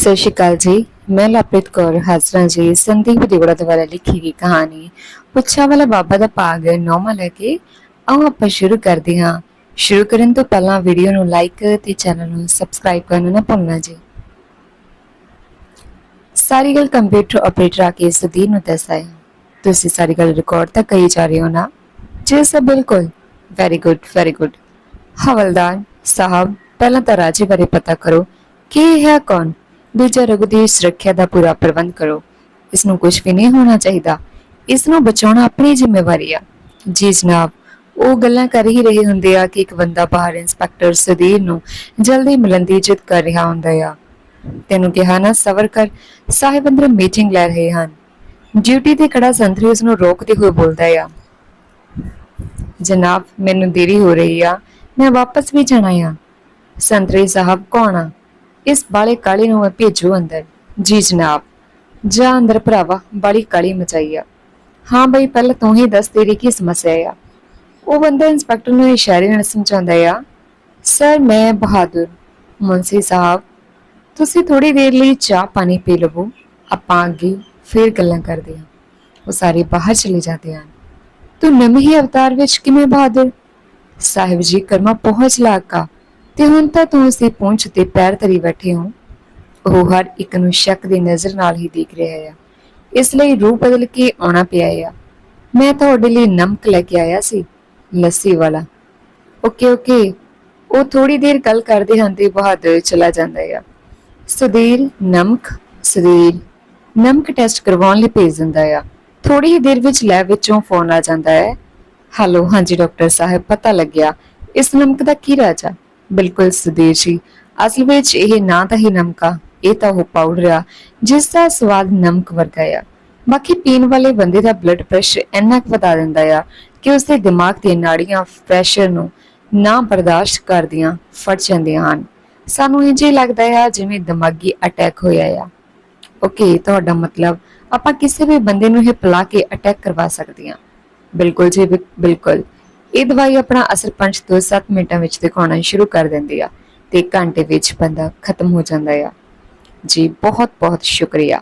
ਸਤਿ ਸ਼੍ਰੀ ਅਕਾਲ ਜੀ। ਮੈਂ ਲਪਿਤ ਕੌਰ ਹਾਜ਼ਰਾਂ ਜੀ। ਸੰਦੀਪ ਦਿਵੜਾ ਦੁਆਰਾ ਲਿਖੀ ਗਈ ਕਹਾਣੀ, ਪੁੱਛਾ ਵਾਲਾ ਬਾਬਾ ਦਾ ਭਾਗ ਨੌਵਾਂ ਲੈ ਕੇ ਆਓ ਆਪਾਂ ਸ਼ੁਰੂ ਕਰਦੇ ਹਾਂ। ਸ਼ੁਰੂ ਕਰਨ ਤੋਂ ਪਹਿਲਾਂ ਵੀਡੀਓ ਨੂੰ ਲਾਈਕ ਤੇ ਚੈਨਲ ਨੂੰ ਸਬਸਕ੍ਰਾਈਬ ਕਰਨਾ ਨਾ ਭੁੱਲਣਾ ਜੀ। ਸਾਰੀ ਗੱਲ ਕੰਪਿਊਟਰ ਆਪਰੇਟਰ ਆ ਕੇ ਸਦੀ ਨੂੰ ਦੱਸਿਆ ਤੁਸੀਂ ਸਾਰੀ ਗੱਲ ਰਿਕਾਰਡ ਤਾਂ ਕਹੀ ਜਾ ਰਹੇ ਹੋ ਨਾ? ਜੀ ਸਰ, ਬਿਲਕੁਲ। ਵੈਰੀ ਗੁੱਡ ਵੈਰੀ ਗੁੱਡ ਹਵਲਦਾਰ ਸਾਹਿਬ, ਪਹਿਲਾਂ ਤਾਂ ਰਾਜੇ ਬਾਰੇ ਪਤਾ ਕਰੋ ਕਿ ਇਹ ਹੈ ਕੌਣ? ਦੂਜਾ ਰਘੂ ਦੀ ਸੁਰੱਖਿਆ ਦਾ ਪੂਰਾ ਪ੍ਰਬੰਧ ਕਰੋ। ਇਸ ਨੂੰ ਕੁਝ ਵੀ ਨਹੀਂ ਹੋਣਾ ਚਾਹੀਦਾ। ਇਸ ਨੂੰ ਬਚਾਉਣਾ ਆਪਣੀ ਜ਼ਿੰਮੇਵਾਰੀ ਆ। ਜੀ ਜਨਾਬ, ਉਹ ਗੱਲਾਂ ਕਰ ਹੀ ਰਹੇ ਹੁੰਦੇ ਆ ਕਿ ਇੱਕ ਬੰਦਾ ਬਾਹਰ ਇੰਸਪੈਕਟਰ ਸਦੀਰ ਨੂੰ ਜਲਦੀ ਮਿਲਣ ਦੀ ਜਿੱਦ ਕਰ ਰਿਹਾ ਹੁੰਦਾ ਆ। ਤੈਨੂੰ ਕਿਹਾ ਨਾ, ਸਬਰ ਕਰ। ਸਾਹਿਬ ਅੰਦਰ ਮੀਟਿੰਗ ਲੈ ਰਹੇ ਹਨ। ਡਿਊਟੀ ਤੇ ਖੜਾ ਸੰਤਰੀ ਉਸ ਨੂੰ ਰੋਕਦੇ ਹੋਏ ਬੋਲਦਾ ਆ, ਜਨਾਬ, ਮੈਨੂੰ ਦੇਰੀ ਹੋ ਰਹੀ ਆ। ਮੈਂ ਵਾਪਸ ਵੀ ਜਾਣਾ ਆ। ਸੰਤਰੀ ਸਾਹਿਬ, ਕੌਣ ਆ? ਇਸ ਬਾਲੇ ਕਾਲੀ ਨੂੰ ਭੇਜੋ ਅੰਦਰ। ਜੀ ਜਨਾਬ। ਜਾ ਅੰਦਰ ਭਰਾਵਾ, ਬਾਲੀ ਕਾਲੀ ਮਚਾਈ ਹਾਂ ਬਈ, ਪਹਿਲਾਂ ਤੂੰ ਹੀ ਦੱਸ ਤੇਰੀ ਕੀ ਸਮੱਸਿਆ ਆ। ਉਹ ਬੰਦਾ ਇੰਸਪੈਕਟਰ ਨੂੰ ਇਸ਼ਾਰੇ ਨਾਲ ਸਮਝਾਉਂਦਾ ਆ। ਸਰ, ਮੈਂ ਬਹਾਦਰ ਮੁੰਸੀ ਸਾਹਿਬ। ਤੁਸੀਂ ਥੋੜੀ ਦੇਰ ਲਈ ਚਾਹ ਪਾਣੀ ਪੀ ਲਵੋ। ਆਪਾਂ ਅੱਗੇ ਫੇਰ ਗੱਲਾਂ ਕਰਦੇ ਹਾਂ ਉਹ ਸਾਰੇ ਬਾਹਰ ਚਲੇ ਜਾਂਦੇ ਹਨ। ਤੂੰ ਨਵੇਂ ਹੀ ਅਵਤਾਰ ਵਿੱਚ ਕਿਵੇਂ ਬਹਾਦਰ? ਸਾਹਿਬ ਜੀ, ਕਰਮਾ ਪਹੁੰਚ ਲਾਕਾ ਤੇ ਹੁਣ ਤਾਂ ਤੂੰ ਉਸੇ ਪਹੁੰਚ ਤੇ ਪੈਰ ਧਰੀ ਬੈਠੇ ਹੋ। ਉਹ ਹਰ ਇੱਕ ਨੂੰ ਸ਼ੱਕ ਦੀ ਨਜ਼ਰ ਨਾਲ ਹੀ ਦੇਖ ਰਿਹਾ ਆ। ਇਸ ਲਈ ਰੂਹ ਬਦਲ ਕੇ ਆਉਣਾ ਪਿਆ ਆ। ਮੈਂ ਤੁਹਾਡੇ ਲਈ ਨਮਕ ਲੈ ਕੇ ਆਇਆ ਸੀ, ਲੱਸੀ ਵਾਲਾ। Okay okay. ਉਹ ਥੋੜੀ ਦੇਰ ਗੱਲ ਕਰਦੇ ਹਨ ਤੇ ਬਹਾਦਰ ਚਲਾ ਜਾਂਦਾ ਆ। ਸੁਧੀਰ, ਨਮਕ ਸੁਧੀਰ। ਨਮਕ ਟੈਸਟ ਕਰਵਾਉਣ ਲਈ ਭੇਜ ਦਿੰਦਾ ਆ। ਥੋੜੀ ਹੀ ਦੇਰ ਵਿੱਚ ਲੈਬ ਵਿੱਚੋਂ ਫੋਨ ਆ ਜਾਂਦਾ ਹੈ ਹੈਲੋ, ਹਾਂਜੀ ਡਾਕਟਰ ਸਾਹਿਬ, ਪਤਾ ਲੱਗਿਆ। ਇਸ ਨਮਕ ਦਾ ਕੀ ਰਾਜ ਆ? ਬਿਲਕੁਲ ਸੁਧੀਰ ਜੀ। ਅਸਲ ਵਿੱਚ ਇਹ ਨਾ ਤਾਂ ਹੀ ਨਮਕਾ, ਇਹ ਤਾਂ ਉਹ ਪਾਊਡਰ ਜਿਸ ਦਾ ਸਵਾਦ ਨਮਕ ਵਰਗਾ ਆ। ਬਾਕੀ ਪੀਣ ਵਾਲੇ ਬੰਦੇ ਦਾ ਬਲੱਡ ਪ੍ਰੈਸ਼ਰ ਇੰਨਾ ਕੁ ਵਧਾ ਦਿੰਦਾ ਆ ਕਿ ਉਸਦੇ ਦਿਮਾਗ ਦੀਆਂ ਨਾੜੀਆਂ ਪ੍ਰੈਸ਼ਰ ਨੂੰ ਨਾ ਬਰਦਾਸ਼ਤ ਕਰਦੀਆਂ, ਫਟ ਜਾਂਦੀਆਂ ਹਨ। ਸਾਨੂੰ ਇੰਜ ਹੀ ਲੱਗਦਾ ਆ ਜਿਵੇਂ ਦਿਮਾਗੀ ਅਟੈਕ ਹੋਇਆ ਆ। ਓਕੇ ਤੁਹਾਡਾ ਮਤਲਬ ਆਪਾਂ ਕਿਸੇ ਵੀ ਬੰਦੇ ਨੂੰ ਇਹ ਪਿਲਾ ਕੇ ਅਟੈਕ ਕਰਵਾ ਸਕਦੇ ਹਾਂ ਬਿਲਕੁਲ ਜੀ, ਬਿਲਕੁਲ। ਇਹ ਦਵਾਈ ਆਪਣਾ ਅਸਰ 5 ਤੋਂ 7 ਮਿੰਟਾਂ ਵਿੱਚ ਦਿਖਾਉਣਾ ਸ਼ੁਰੂ ਕਰ ਦਿੰਦੀ ਆ ਤੇ ਘੰਟੇ ਵਿੱਚ ਬੰਦਾ ਖਤਮ ਹੋ ਜਾਂਦਾ ਆ। ਜੀ, ਬਹੁਤ ਬਹੁਤ ਸ਼ੁਕਰੀਆ।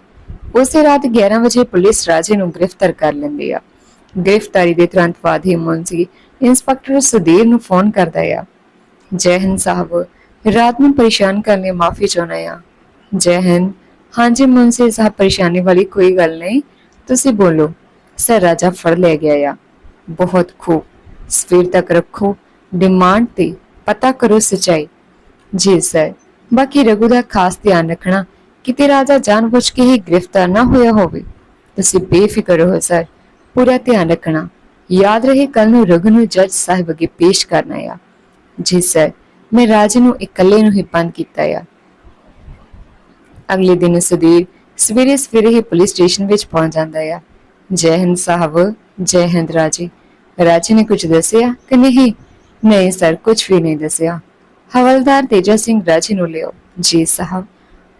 ਉਸੇ ਰਾਤ 11 ਵਜੇ ਪੁਲਿਸ ਰਾਜੇ ਨੂੰ ਗ੍ਰਿਫਤਾਰ ਕਰ ਲੈਂਦੀ ਆ। ਗ੍ਰਿਫਤਾਰੀ ਦੇ ਤੁਰੰਤ ਬਾਅਦ ਹੀ ਮੁੰਸੀ ਇੰਸਪੈਕਟਰ ਸੁਧੀਰ ਨੂੰ ਫੋਨ ਕਰਦਾ ਆ। ਜੈ ਸਾਹਿਬ, ਰਾਤ ਨੂੰ ਪਰੇਸ਼ਾਨ ਕਰਨ ਲਈ ਮਾਫੀ ਚਾਹੁੰਦਾ ਆ। ਜੈ ਹਾਂਜੀ ਮੁੰਸੀ ਸਾਹਿਬ, ਪਰੇਸ਼ਾਨੀ ਵਾਲੀ ਕੋਈ ਗੱਲ ਨਹੀਂ। ਤੁਸੀਂ ਬੋਲੋ। ਸਰ, ਰਾਜਾ ਫੜ ਲੈ ਗਿਆ ਆ। ਬਹੁਤ ਖੂਬ। ਸਵੇਰ ਤੱਕ ਰੱਖੋ। ਡਿਮਾਂਡ ਤੇ ਪਤਾ ਕਰੋ ਸਚਾਈ। ਜੀ ਸਰ, ਬਾਕੀ ਰਘੂ ਦਾ ਖਾਸ ਧਿਆਨ ਰੱਖਣਾ ਕਿਤੇ ਰਾਜਾ ਜਾਣਬੁੱਝ ਕੇ ਹੀ ਗ੍ਰਿਫਤਾਰ ਨਾ ਹੋਇਆ ਹੋਵੇ। ਤੁਸੀਂ ਬੇਫਿਕਰ ਰਹੋ ਸਰ, ਪੂਰਾ ਧਿਆਨ ਰੱਖਣਾ। ਯਾਦ ਰਹੇ ਕੱਲ ਨੂੰ ਰਘੂ ਨੂੰ ਜੱਜ ਸਾਹਿਬ ਅੱਗੇ ਪੇਸ਼ ਕਰਨਾ ਆ ਜੀ ਸਰ, ਮੈਂ ਰਾਜੇ ਨੂੰ ਇਕੱਲੇ ਨੂੰ ਹੀ ਬੰਦ ਕੀਤਾ ਆ। ਅਗਲੇ ਦਿਨ ਸੁਧੀਰ ਸਵੇਰੇ ਸਵੇਰੇ ਹੀ ਪੁਲਿਸ ਸਟੇਸ਼ਨ ਵਿੱਚ ਪਹੁੰਚ ਜਾਂਦਾ ਆ। ਜੈ ਹਿੰਦ ਸਾਹਿਬ, ਜੈ ਹਿੰਦ ਰਾਜੇ। ਰਾਜੇ ਨੇ ਕੁਝ ਦੱਸਿਆ ਕਿ ਨਹੀਂ ਨਹੀਂ ਸਰ ਕੁਝ ਵੀ ਨਹੀਂ ਦੱਸਿਆ। ਹਵਲਦਾਰ ਤੇਜਾ ਸਿੰਘ ਰਾਜੇ ਨੂੰ ਲਿਓ ਜੀ ਸਾਹਿਬ,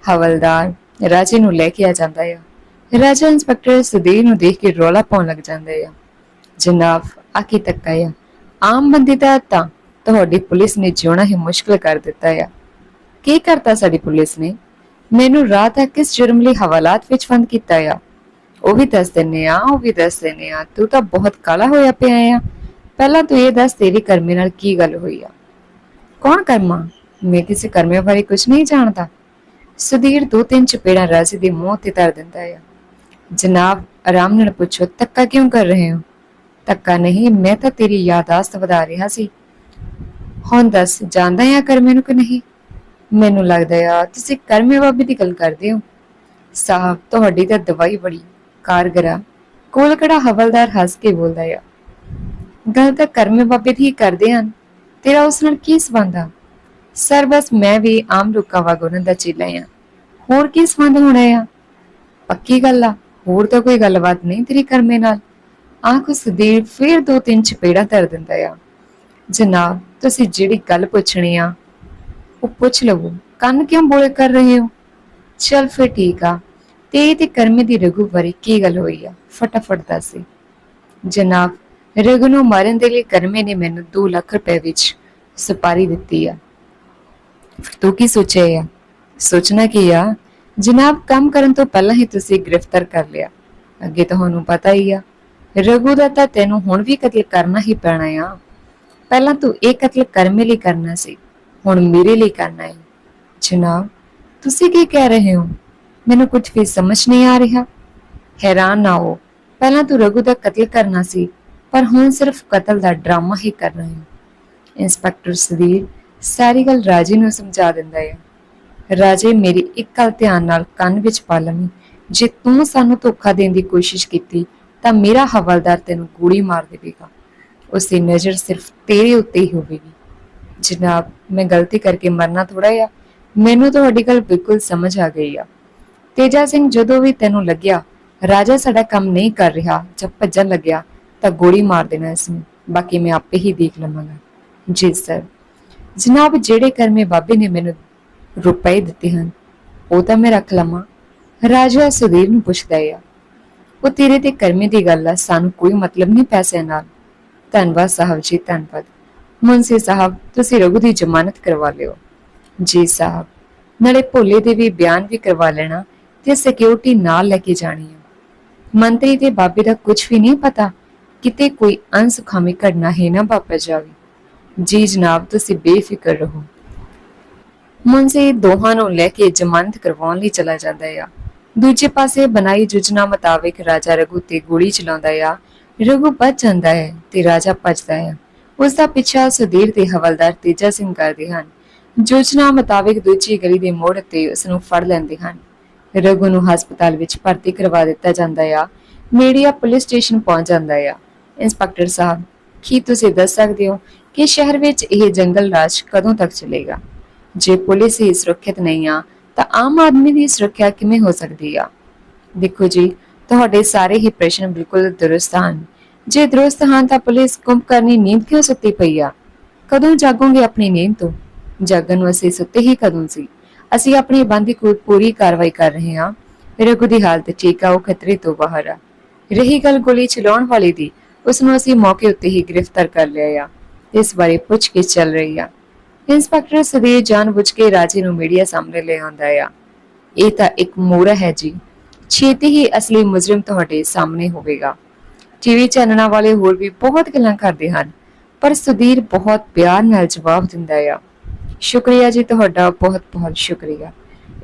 ਹਵਲਦਾਰ ਰਾਜੇ ਨੂੰ ਲੈ ਕੇ ਆ ਜਾਂਦਾ ਆ। ਰਾਜਾ ਇੰਸਪੈਕਟਰ ਸੁਧੀਰ ਨੂੰ ਦੇਖ ਕੇ ਰੌਲਾ ਪਾਉਣ ਲੱਗ ਜਾਂਦਾ ਆ। ਜਨਾਬ ਆਕੀ ਤੱਕਾ ਆ ਆਮ ਬੰਦੇ ਦਾ ਤਾਂ ਤੁਹਾਡੀ ਪੁਲਿਸ ਨੇ ਜਿਉਣਾ ਹੀ ਮੁਸ਼ਕਲ ਕਰ ਦਿੱਤਾ ਆ। ਕੀ ਕਰਤਾ ਸਾਡੀ ਪੁਲਿਸ ਨੇ? ਮੈਨੂੰ ਰਾਤ ਤੱਕ ਕਿਸ ਜੁਰਮ ਲਈ ਹਵਾਲਾਤ ਵਿੱਚ ਬੰਦ ਕੀਤਾ ਆ। ਉਹ ਵੀ ਦੱਸ ਦਿੰਨੇ ਆ, ਉਹ ਵੀ ਦੱਸ ਦਿੰਨੇ ਆ, ਤੂੰ ਤਾਂ ਬਹੁਤ ਕਾਲਾ ਹੋਇਆ ਪਿਆ ਆ। ਪਹਿਲਾਂ ਤੂੰ ਇਹ ਦੱਸ ਤੇਰੀ ਕਰਮੇ ਨਾਲ ਕੀ ਗੱਲ ਹੋਈ ਆ? ਕੌਣ ਕਰਮਾ? ਮੈਂ ਕਿਸੇ ਕਰਮੇ ਬਾਰੇ ਕੁਝ ਨਹੀਂ ਜਾਣਦਾ। ਸੁਧੀਰ ਦੋ ਤਿੰਨ ਚਪੇੜਾਂ ਰਾਜੇ ਦੇ ਮੂੰਹ ਤੇ ਧਰ ਦਿੰਦਾ ਆ। ਜਨਾਬ, ਆਰਾਮ ਨਾਲ ਪੁੱਛੋ ਤੱਕਾ ਕਿਉਂ ਕਰ ਰਹੇ ਹੋ? ਤੱਕਾ ਨਹੀਂ, ਮੈਂ ਤਾਂ ਤੇਰੀ ਯਾਦਾਸ਼ਤ ਵਧਾ ਰਿਹਾ ਸੀ। ਹੁਣ ਦੱਸ, ਜਾਣਦਾ ਆ ਕਰਮੇ ਨੂੰ ਕਿ ਨਹੀਂ? ਮੈਨੂੰ ਲੱਗਦਾ ਆ, ਤੁਸੀਂ ਕਰਮੇ ਬਾਬੇ ਦੀ ਗੱਲ ਕਰਦੇ ਹੋ। ਸਾਹਿਬ, ਤੁਹਾਡੀ ਤਾਂ ਦਵਾਈ ਬੜੀ ਕਾਰਗਰਾ, ਕੋਲ ਕਿਹੜਾ ਹਵਲਦਾਰ ਹੱਸ ਕੇ ਬੋਲਦਾ ਆ, ਗੱਲ ਤਾਂ ਕਰਮੇ ਬਾਬੇ ਦੀ ਕਰਦੇ ਹਨ, ਤੇਰਾ ਉਸ ਨਾਲ ਕੀ ਸੰਬੰਧ ਆ? ਸਰ, ਬਸ ਮੈਂ ਵੀ ਆਮ ਲੋਕਾਂ ਵਾਂਗ ਉਹਨਾਂ ਦਾ ਚੇਲਾ ਆ। ਹੋਰ ਕੀ ਸੰਬੰਧ ਹੋਣਾ ਆ? ਪੱਕੀ ਗੱਲ ਆ, ਹੋਰ ਤਾਂ ਕੋਈ ਗੱਲਬਾਤ ਨਹੀਂ ਤੇਰੀ ਕਰਮੇ ਨਾਲ। ਆਂਖ ਸੁਧੀਰ ਫਿਰ ਦੋ ਤਿੰਨ ਚਪੇੜਾ ਧਰ ਦਿੰਦਾ ਆ, ਜਨਾਬ, ਤੁਸੀਂ ਜਿਹੜੀ ਗੱਲ ਪੁੱਛਣੀ ਆ, ਉਹ ਪੁੱਛ ਲਵੋ। ਕੰਨ ਕਿਉਂ ਬੋਲੇ ਕਰ ਰਹੇ ਹੋ? ਚਲ ਫਿਰ ਠੀਕ ਆ ਤੇ ਤੇ ਕਰਮੇ ਦੀ ਰਘੂ ਬਾਰੇ ਕੀ ਗੱਲ ਹੋਈ ਆ? ਫਟਾਫਟ ਦੱਸੇ ਜਨਾਬ, ਰਘੂ ਨੂੰ ਮਾਰਨ ਦੇ ਲਈ ਕਰਮੇ ਨੇ ਮੈਨੂੰ 2 ਲੱਖ ਰੁਪਏ ਵਿੱਚ ਸੁਪਾਰੀ ਦਿੱਤੀ ਆ। ਤੂੰ ਕੀ ਸੋਚਿਆ ਸੋਚਣਾ ਕੀ ਆ? ਜਨਾਬ, ਕੰਮ ਕਰਨ ਤੋਂ ਪਹਿਲਾਂ ਹੀ ਤੁਸੀਂ ਗ੍ਰਿਫਤਾਰ ਕਰ ਲਿਆ। ਅੱਗੇ ਤੁਹਾਨੂੰ ਪਤਾ ਹੀ ਆ। ਰਘੂ ਦਾ ਤਾਂ ਤੈਨੂੰ ਹੁਣ ਵੀ ਕਤਲ ਕਰਨਾ ਹੀ ਪੈਣਾ ਆ। ਪਹਿਲਾਂ ਤੂੰ ਇਹ ਕਤਲ ਕਰਮੇ ਲਈ ਕਰਨਾ ਸੀ, ਹੁਣ ਮੇਰੇ ਲਈ ਕਰਨਾ ਹੈ ਜਨਾਬ, ਤੁਸੀਂ ਕੀ ਕਹਿ ਰਹੇ ਹੋ? ਮੈਨੂੰ ਕੁਝ ਵੀ ਸਮਝ ਨਹੀਂ ਆ ਰਿਹਾ। ਹੈਰਾਨ ਨਾ ਹੋ। ਪਹਿਲਾਂ ਤੂੰ ਰਘੂ ਦਾ ਕਤਲ ਕਰਨਾ ਸੀ, ਪਰ ਹੁਣ ਸਿਰਫ ਕਤਲ ਦਾ ਡਰਾਮਾ ਹੀ ਕਰ ਰਹੇ ਹੋ। ਇੰਸਪੈਕਟਰ ਸੁਧੀਰ, ਸਾਰੀ ਗੱਲ ਰਾਜੇ ਨੂੰ ਸਮਝਾ ਦਿੰਦਾ ਹੈ। ਰਾਜੇ, ਮੇਰੀ ਇੱਕ ਗੱਲ ਧਿਆਨ ਨਾਲ ਕੰਨ ਵਿੱਚ ਪਾ ਲਵੀਂ। ਜੇ ਤੂੰ ਸਾਨੂੰ ਧੋਖਾ ਦੇਣ ਦੀ ਕੋਸ਼ਿਸ਼ ਕੀਤੀ, ਤਾਂ ਮੇਰਾ ਹਵਲਦਾਰ ਤੈਨੂੰ ਗੋਲੀ ਮਾਰ ਦੇਵੇਗਾ। ਉਸ ਦੀ ਨਜ਼ਰ ਸਿਰਫ ਤੇਰੇ ਉੱਤੇ ਹੀ ਹੋਵੇਗੀ। ਜਨਾਬ, ਮੈਂ ਗਲਤੀ ਕਰਕੇ ਮਰਨਾ ਥੋੜਾ ਆ। ਮੈਨੂੰ ਤੁਹਾਡੀ ਗੱਲ ਬਿਲਕੁਲ ਸਮਝ ਆ ਗਈ ਆ। ਤੇਜਾ ਸਿੰਘ ਜਦੋਂ ਵੀ ਤੈਨੂੰ ਲੱਗਿਆ, ਰਾਜਾ ਸਾਡਾ ਕੰਮ ਨਹੀਂ ਕਰ ਰਿਹਾ, ਜਦ ਭੱਜਣ ਲੱਗਿਆ, ਤਾਂ ਗੋਲੀ ਮਾਰ ਦੇਣਾ ਇਸ ਨੂੰ। ਬਾਕੀ ਮੈਂ ਆਪੇ ਹੀ ਦੇਖ ਲਵਾਂਗਾ। ਜੀ ਸਰ। ਜਨਾਬ, ਜਿਹੜੇ ਕਰਮੇ ਬਾਬੇ ਨੇ ਮੈਨੂੰ ਰੁਪਏ ਦਿੱਤੇ ਹਨ, ਉਹ ਤਾਂ ਮੈਂ ਰੱਖ ਲਵਾਂ। ਰਾਜਾ ਸੁਧੀਰ ਨੂੰ ਪੁੱਛਦਾ ਆ। ਉਹ ਤੇਰੇ ਤੇ ਕਰਮੇ ਦੀ ਗੱਲ ਆ, ਸਾਨੂੰ ਕੋਈ ਮਤਲਬ ਨਹੀਂ ਪੈਸੇ ਨਾਲ। ਧੰਨਵਾਦ ਸਾਹਿਬ ਜੀ, ਧੰਨਵਾਦ। ਮੁੰਸੀ ਸਾਹਿਬ, ਤੁਸੀਂ ਰਘੂ ਦੀ ਜ਼ਮਾਨਤ ਕਰਵਾ ਲਿਓ। ਜੀ ਸਾਹਿਬ। ਨਾਲੇ ਭੋਲੇ ਦੇ ਵੀ ਬਿਆਨ ਵੀ ਕਰਵਾ ਲੈਣਾ ਤੇ ਸਿਕਿਉਰਿਟੀ ਨਾਲ ਲੈ ਕੇ ਜਾਣੀ ਹੈ। ਮੰਤਰੀ ਤੇ ਬਾਬੇ ਦਾ ਕੁਝ ਵੀ ਨਹੀਂ ਪਤਾ, ਕਿਤੇ ਕੋਈ ਅਨਸੁਖਾਮੀ ਘਟਨਾ ਹੈ ਨਾ ਵਾਪਰ ਜਾਵੇ। ਜੀ ਜਨਾਬ, ਤੁਸੀਂ ਬੇਫਿਕਰ ਰਹੋ। ਮੁੰਸੀ ਦੋਹਾਂ ਨੂੰ ਲੈ ਕੇ ਜ਼ਮਾਨਤ ਕਰਵਾਉਣ ਲਈ ਚਲਾ ਜਾਂਦਾ ਆ। ਦੂਜੇ ਪਾਸੇ ਬਣਾਈ ਯੋਜਨਾ ਮੁਤਾਬਕ ਰਾਜਾ ਰਘੂ ਤੇ ਗੋਲੀ ਚਲਾਉਂਦਾ ਆ। ਰਘੂ ਬਚ ਜਾਂਦਾ ਹੈ ਤੇ ਰਾਜਾ ਭੱਜਦਾ ਹੈ ਉਸ ਦਾ ਪਿੱਛਾ ਸੁਧੀਰ ਤੇ ਹਵਲਦਾਰ ਤੇਜਾ ਸਿੰਘ ਕਰਦੇ ਹਨ। ਯੋਜਨਾ ਮੁਤਾਬਕ ਦੂਜੀ ਗਲੀ ਦੇ ਮੋੜ ਤੇ ਉਸ ਨੂੰ ਫੜ ਲੈਂਦੇ ਹਨ। ਰਘੂ ਨੂੰ ਹਸਪਤਾਲ ਵਿੱਚ ਭਰਤੀ ਕਰਵਾ ਦਿੱਤਾ ਜਾਂਦਾ ਆ। ਮੀਡੀਆ, ਪੁਲਿਸ ਸਟੇਸ਼ਨ ਪਹੁੰਚ ਜਾਂਦਾ ਆ। ਇੰਸਪੈਕਟਰ ਸਾਹਿਬ, ਕੀ ਤੁਸੀਂ ਦੱਸ ਸਕਦੇ ਹੋ ਕਿ ਸ਼ਹਿਰ ਵਿੱਚ ਇਹ ਜੰਗਲ ਰਾਜ ਕਦੋਂ ਤੱਕ ਚੱਲੇਗਾ? ਜੇ ਪੁਲਿਸ ਹੀ ਸੁਰੱਖਿਅਤ ਨਹੀਂ ਆ, ਤਾਂ ਆਮ ਆਦਮੀ ਦੀ ਸੁਰੱਖਿਆ ਕਿਵੇਂ ਹੋ ਸਕਦੀ ਆ? ਦੇਖੋ ਜੀ, ਤੁਹਾਡੇ ਸਾਰੇ ਹੀ ਪ੍ਰਸ਼ਨ ਬਿਲਕੁਲ ਦਰੁਸਤ ਹਨ। ਜੇ ਦਰੁਸਤ ਹਨ ਤਾਂ ਪੁਲਿਸ ਕੁੰਭ ਕਰਨੀ ਨੀਂਦ ਕਿਉਂ ਸੁੱਤੀ ਪਈ ਆ? ਕਦੋਂ ਜਾਗੋਗੇ ਆਪਣੀ ਨੀਂਦ ਤੋਂ? ਜਾਗਣ ਨੂੰ ਅਸੀਂ ਸੁੱਤੇ ਹੀ ਕਦੋਂ ਸੀ? ਅਸੀਂ ਆਪਣੀ ਬੰਦੀ ਕੋਲ ਪੂਰੀ ਕਾਰਵਾਈ ਕਰ ਰਹੇ ਹਾਂ। ਰਘੂ ਦੀ ਹਾਲਤ ਠੀਕ ਆ, ਉਹ ਖਤਰੇ ਤੋਂ ਬਾਹਰ ਆ। ਰਹੀ ਗੱਲ ਗੋਲੀ ਚਲਾਉਣ ਵਾਲੇ ਦੀ ਉਸ ਨੂੰ ਅਸੀਂ ਮੌਕੇ ਉੱਤੇ ਹੀ ਗ੍ਰਿਫਤਾਰ ਕਰ ਲਿਆ ਆ। ਇਸ ਬਾਰੇ ਪੁੱਛਗਿੱਛ ਚੱਲ ਰਹੀ ਆ। ਇੰਸਪੈਕਟਰ ਸਦੀਰ ਜਾਣਬੁੱਝ ਕੇ ਰਾਜੇ ਨੂੰ ਮੀਡੀਆ ਸਾਹਮਣੇ ਲੈ ਆਉਂਦਾ ਆ। ਇਹ ਤਾਂ ਇੱਕ ਮੋੜਾ ਹੈ ਜੀ। ਛੇਤੀ ਹੀ ਅਸਲੀ ਮੁਜਰਮ ਤੁਹਾਡੇ ਸਾਹਮਣੇ ਹੋਵੇਗਾ। ਟੀਵੀ ਚੈਨਲਾਂ ਵਾਲੇ ਹੋਰ ਵੀ ਬਹੁਤ ਗੱਲਾਂ ਕਰਦੇ ਹਨ, ਪਰ ਸੁਧੀਰ ਬਹੁਤ ਪਿਆਰ ਨਾਲ ਜਵਾਬ ਦਿੰਦਾ ਆ। ਸ਼ੁਕਰੀਆ ਜੀ, ਤੁਹਾਡਾ ਬਹੁਤ ਬਹੁਤ ਸ਼ੁਕਰੀਆ।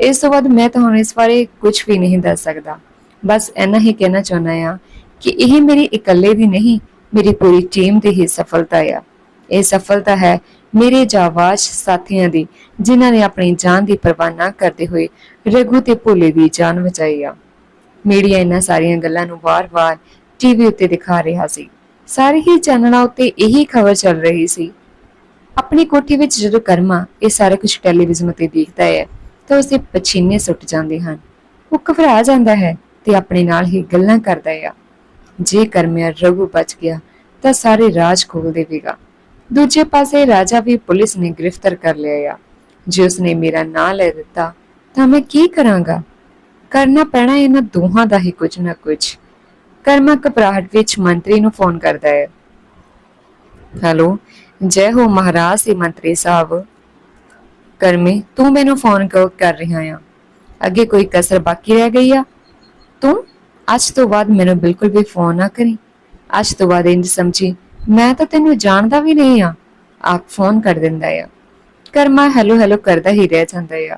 ਇਸ ਤੋਂ ਬਾਅਦ ਮੈਂ ਤੁਹਾਨੂੰ ਇਸ ਬਾਰੇ ਕੁਝ ਵੀ ਨਹੀਂ ਦੱਸ ਸਕਦਾ। ਬਸ ਇੰਨਾ ਹੀ ਕਹਿਣਾ ਚਾਹੁੰਦਾ ਆ ਕਿ ਇਹ ਮੇਰੀ ਇਕੱਲੇ ਦੀ ਨਹੀਂ, ਮੇਰੀ ਪੂਰੀ ਟੀਮ ਦੀ ਹੀ ਸਫਲਤਾ ਆ। ਇਹ ਸਫਲਤਾ ਹੈ ਮੇਰੇ ਜਾਵਾਜ਼ ਸਾਥੀਆਂ ਦੀ, ਜਿਨ੍ਹਾਂ ਨੇ ਆਪਣੀ ਜਾਨ ਦੀ ਪਰਵਾਹ ਨਾ ਕਰਦੇ ਹੋਏ ਰਘੂ ਤੇ ਭੋਲੇ ਦੀ ਜਾਨ ਬਚਾਈ ਆ। ਮੀਡੀਆ ਇਹਨਾਂ ਸਾਰੀਆਂ ਗੱਲਾਂ ਨੂੰ ਵਾਰ-ਵਾਰ ਟੀਵੀ ਉੱਤੇ ਦਿਖਾ ਰਿਹਾ ਸੀ। ਸਾਰੇ ਹੀ ਚੈਨਲਾਂ ਉੱਤੇ ਇਹੀ ਖਬਰ ਚੱਲ ਰਹੀ ਸੀ ਆਪਣੀ ਕੋਠੀ ਵਿੱਚ ਜਦੋਂ ਕਰਮਾ, ਇਹ ਸਾਰਾ ਕੁਝ ਟੈਲੀਵਿਜ਼ਨ ਉੱਤੇ ਦੇਖਦਾ ਹੈ, ਤਾਂ ਉਸਦੇ ਪਸੀਨੇ ਸੁੱਟ ਜਾਂਦੇ ਹਨ। ਉਹ ਘਬਰਾ ਜਾਂਦਾ ਹੈ ਤੇ ਆਪਣੇ ਨਾਲ ਹੀ ਗੱਲਾਂ ਕਰਦਾ ਹੈ ਜੇ ਕਰਮਿਆ ਰਘੂ ਬਚ ਗਿਆ, ਤਾਂ ਸਾਰੇ ਰਾਜ ਖੋਲ ਦੇਵੇਗਾ। ਦੂਜੇ ਪਾਸੇ ਰਾਜਾ ਵੀ ਪੁਲਿਸ ਨੇ ਗ੍ਰਿਫਤਾਰ ਕਰ ਲਿਆ ਆ। ਜੇ ਉਸਨੇ ਮੇਰਾ ਨਾਂ ਲੈ ਦਿੱਤਾ, ਤਾਂ ਮੈਂ ਕੀ ਕਰਾਂਗਾ? ਕਰਨਾ ਪੈਣਾ ਇਹਨਾਂ ਦੋਹਾਂ ਦਾ ਹੀ ਕੁਝ ਨਾ ਕੁਝ। ਕਰਮਾ ਘਬਰਾਹਟ ਵਿੱਚ ਮੰਤਰੀ ਨੂੰ ਫੋਨ ਕਰਦਾ ਹੈ। ਹੈਲੋ ਜੈ ਹੋ ਮਹਾਰਾਜ ਸੀ ਮੰਤਰੀ ਸਾਹਿਬ। ਕਰਮੇ, ਤੂੰ ਮੈਨੂੰ ਫੋਨ ਕਰ ਰਿਹਾ ਆ? ਅੱਗੇ ਕੋਈ ਕਸਰ ਬਾਕੀ ਰਹਿ ਗਈ ਆ? ਤੂੰ ਅੱਜ ਤੋਂ ਬਾਅਦ ਮੈਨੂੰ ਬਿਲਕੁਲ ਵੀ ਫੋਨ ਨਾ ਕਰੀ। ਅੱਜ ਤੋਂ ਬਾਅਦ ਇੰਜ ਸਮਝੀ, ਮੈਂ ਤਾਂ ਤੈਨੂੰ ਜਾਣਦਾ ਵੀ ਨਹੀਂ ਆ। ਆਪ ਫੋਨ ਕਰ ਦਿੰਦਾ ਆ। ਕਰਮਾ ਹੈਲੋ ਹੈਲੋ ਕਰਦਾ ਹੀ ਰਹਿ ਜਾਂਦਾ ਆ।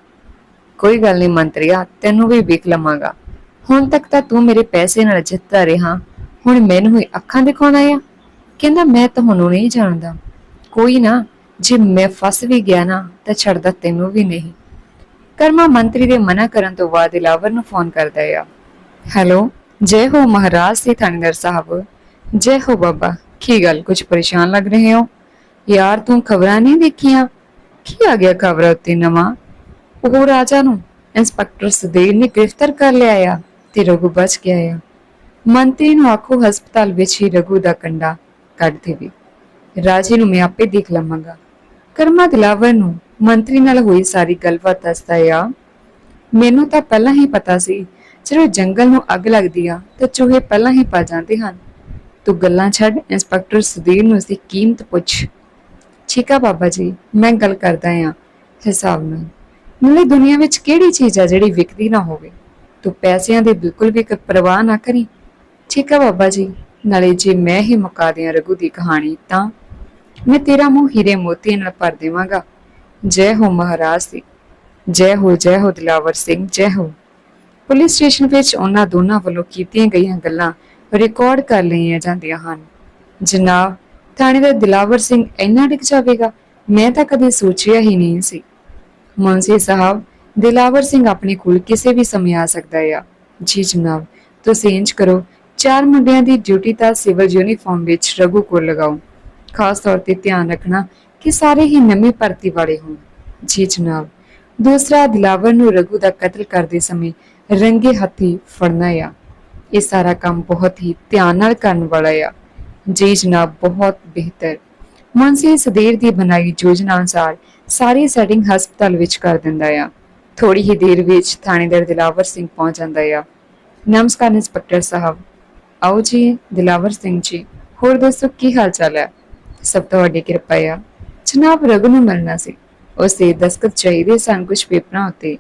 ਕੋਈ ਗੱਲ ਨਹੀਂ ਮੰਤਰੀਆ ਤੈਨੂੰ ਵੀ ਵੇਖ ਲਵਾਂਗਾ। ਹੁਣ ਤੱਕ ਤਾਂ ਤੂੰ ਮੇਰੇ ਪੈਸੇ ਨਾਲ ਜਿੱਤਦਾ ਰਿਹਾ। ਹੁਣ ਮੈਨੂੰ ਹੀ ਅੱਖਾਂ ਦਿਖਾਉਣਾ ਆ। ਕਹਿੰਦਾ ਮੈਂ ਤੁਹਾਨੂੰ ਨਹੀਂ ਜਾਣਦਾ। ਕੋਈ ਨਾ, ਜੇ ਮੈਂ ਫਸ ਵੀ ਗਿਆ ਨਾ, ਤਾਂ ਛੱਡਦਾ ਤੈਨੂੰ ਵੀ ਨਹੀਂ। ਕਰਮਾ ਮੰਤਰੀ ਦੇ ਮਨਾ ਕਰਨ ਤੋਂ ਬਾਅਦ ਦਿਲਾਵਰ ਨੂੰ ਫੋਨ ਕਰਦਾ ਆ। ਹੈਲੋ, ਜੈ ਹੋ ਮਹਾਰਾਜ ਸੀ ਥਾਣੇਦਾਰ ਸਾਹਿਬ। ਜੈ ਹੋ ਬਾਬਾ, ਕੀ ਗੱਲ, ਕੁਝ ਪਰੇਸ਼ਾਨ ਲੱਗ ਰਹੇ ਹੋ? ਯਾਰ, ਤੂੰ ਖਬਰਾਂ ਨਹੀਂ ਦੇਖੀਆਂ? ਕੀ ਆ ਗਿਆ ਖਬਰਾਂ ਉੱਤੇ ਨਵਾਂ? ਉਹ ਰਾਜਾ ਨੂੰ ਇੰਸਪੈਕਟਰ ਸੁਦੇਵ ਨੇ ਗ੍ਰਿਫਤਾਰ ਕਰ ਲਿਆ ਆ ਤੇ ਰਘੂ ਬਚ ਗਿਆ ਆ। ਮੰਤਰੀ ਨੂੰ ਆਖੋ ਹਸਪਤਾਲ ਵਿੱਚ ਹੀ ਰਘੂ ਦਾ ਕੰਡਾ ਕੱਢ ਦੇਵੇ। ਰਾਜੇ ਨੂੰ ਮੈਂ ਆਪੇ ਦੇਖ ਲਵਾਂਗਾ। ਕਰਮਾ ਦਿਲਾਵਰ ਨੂੰ ਮੰਤਰੀ ਨਾਲ ਹੋਈ ਸਾਰੀ ਗੱਲਬਾਤ ਦੱਸਦਾ ਆ। ਮੈਨੂੰ ਤਾਂ ਪਹਿਲਾਂ ਹੀ ਪਤਾ ਸੀ, ਜਦੋਂ ਜੰਗਲ ਨੂੰ ਅੱਗ ਲੱਗਦੀ ਆ, ਤਾਂ ਚੂਹੇ ਪਹਿਲਾਂ ਹੀ ਪਾ ਜਾਂਦੇ ਹਨ। ਤੂੰ ਗੱਲਾਂ ਛੱਡ, ਇੰਸਪੈਕਟਰ ਸੁਧੀਰ ਨੂੰ ਉਸਦੀ ਕੀਮਤ ਪੁੱਛ। ਠੀਕ ਆ ਬਾਬਾ ਜੀ, ਮੈਂ ਗੱਲ ਕਰਦਾ ਆ, ਹਿਸਾਬ ਨਾਲ। ਨਾਲੇ ਦੁਨੀਆ ਵਿੱਚ ਕਿਹੜੀ ਚੀਜ਼ ਆ ਜਿਹੜੀ ਵਿਕਦੀ ਨਾ ਹੋਵੇ? ਤੂੰ ਪੈਸਿਆਂ ਦੀ ਬਿਲਕੁਲ ਵੀ ਪਰਵਾਹ ਨਾ ਕਰੀ। ਠੀਕ ਆ ਬਾਬਾ ਜੀ, ਨਾਲੇ ਜੇ ਮੈਂ ਹੀ ਮੁਕਾ ਦਿਆਂ ਰਘੂ ਦੀ ਕਹਾਣੀ ਤਾਂ ਮੈਂ ਤੇਰਾ ਮੂੰਹ ਹੀਰੇ ਮੋਤੀਆਂ ਨਾਲ ਭਰ ਦੇਵਾਂਗਾ। ਜੈ ਹੋ ਮਹਾਰਾਜ ਦੀ, ਜੈ ਹੋ ਜੈ ਹੋ ਦਿਲਾਵਰ ਸਿੰਘ, ਜੈ ਹੋ। ਪੁਲਿਸ ਸਟੇਸ਼ਨ ਵਿੱਚ ਉਹਨਾਂ ਦੋਨਾਂ ਵੱਲੋਂ ਕੀਤੀਆਂ ਗਈਆਂ ਗੱਲਾਂ ਰਿਕਾਰਡ ਕਰ ਲਈਆਂ ਜਾਂਦੀਆਂ ਹਨ। ਜਨਾਬ, ਥਾਣੇ ਦਾ ਦਿਲਾਵਰ ਸਿੰਘ ਇੰਨਾ ਡਿੱਗ ਜਾਵੇਗਾ, ਮੈਂ ਤਾਂ ਕਦੇ ਸੋਚਿਆ ਹੀ ਨਹੀਂ ਸੀ। ਮੁੰਸੀ ਸਾਹਿਬ, ਦਿਲਾਵਰ ਸਿੰਘ ਆਪਣੇ ਕੋਲ ਕਿਸੇ ਵੀ ਸਮੇਂ ਆ ਸਕਦਾ ਹੈ ਜੀ ਜਨਾਬ, ਤੁਸੀਂ ਇੰਜ ਕਰੋ, ਚਾਰ ਮੁੰਡਿਆਂ ਦੀ ਡਿਊਟੀ ਤਾਂ ਸਿਵਲ ਯੂਨੀਫਾਰਮ ਵਿੱਚ ਰਘੂ ਕੋਲ ਲਗਾਓ। ਖਾਸ ਤੌਰ ਤੇ ਧਿਆਨ ਰੱਖਣਾ ਕਿ ਸਾਰੇ ਹੀ ਨਵੇਂ ਭਰਤੀ ਵਾਲੇ ਹੋਣ। ਜੀ ਜਨਾਬ, ਦੂਸਰਾ ਦਿਲਾਵਰ ਨੂੰ ਰਘੂ ਦਾ ਕਤਲ ਕਰਦੇ ਸਮੇਂ ਰੰਗੇ ਹੱਥੀ ਫੜਨਾ ਆ। ਇਹ ਸਾਰਾ ਕੰਮ ਬਹੁਤ ਹੀ ਧਿਆਨ ਨਾਲ ਕਰਨ ਵਾਲਾ ਆ। ਜੀ ਜਨਾਬ, ਬਹੁਤ ਬਿਹਤਰ। ਮੁੰਸੀ ਸਦੀਰ ਦੀ ਬਣਾਈ ਯੋਜਨਾ ਅਨੁਸਾਰ ਸਾਰੀ ਸੈਟਿੰਗ ਹਸਪਤਾਲ ਵਿੱਚ ਕਰ ਦਿੰਦਾ ਆ। ਥੋੜੀ ਹੀ ਦੇਰ ਵਿੱਚ ਥਾਣੇਦਾਰ ਦਿਲਾਵਰ ਸਿੰਘ ਪਹੁੰਚ ਜਾਂਦਾ ਆ। ਨਮਸਕਾਰ ਇੰਸਪੈਕਟਰ ਸਾਹਿਬ। ਆਓ ਜੀ, ਦਿਲਾਵਰ ਸਿੰਘ ਜੀ, ਹੋਰ ਦੱਸੋ ਕੀ ਹਾਲ ਚਾਲ ਹੈ? ਸਭ ਤੁਹਾਡੀ ਕਿਰਪਾ ਆ। ਜਨਾਬ ਰਘੂ ਨੂੰ ਮਿਲਣਾ ਸੀ। ਉਸ ਦੇ ਦਸਤਖਤ ਚਾਹੀਦੇ ਸਨ ਕੁਝ ਪੇਪਰਾਂ ਉੱਤੇ।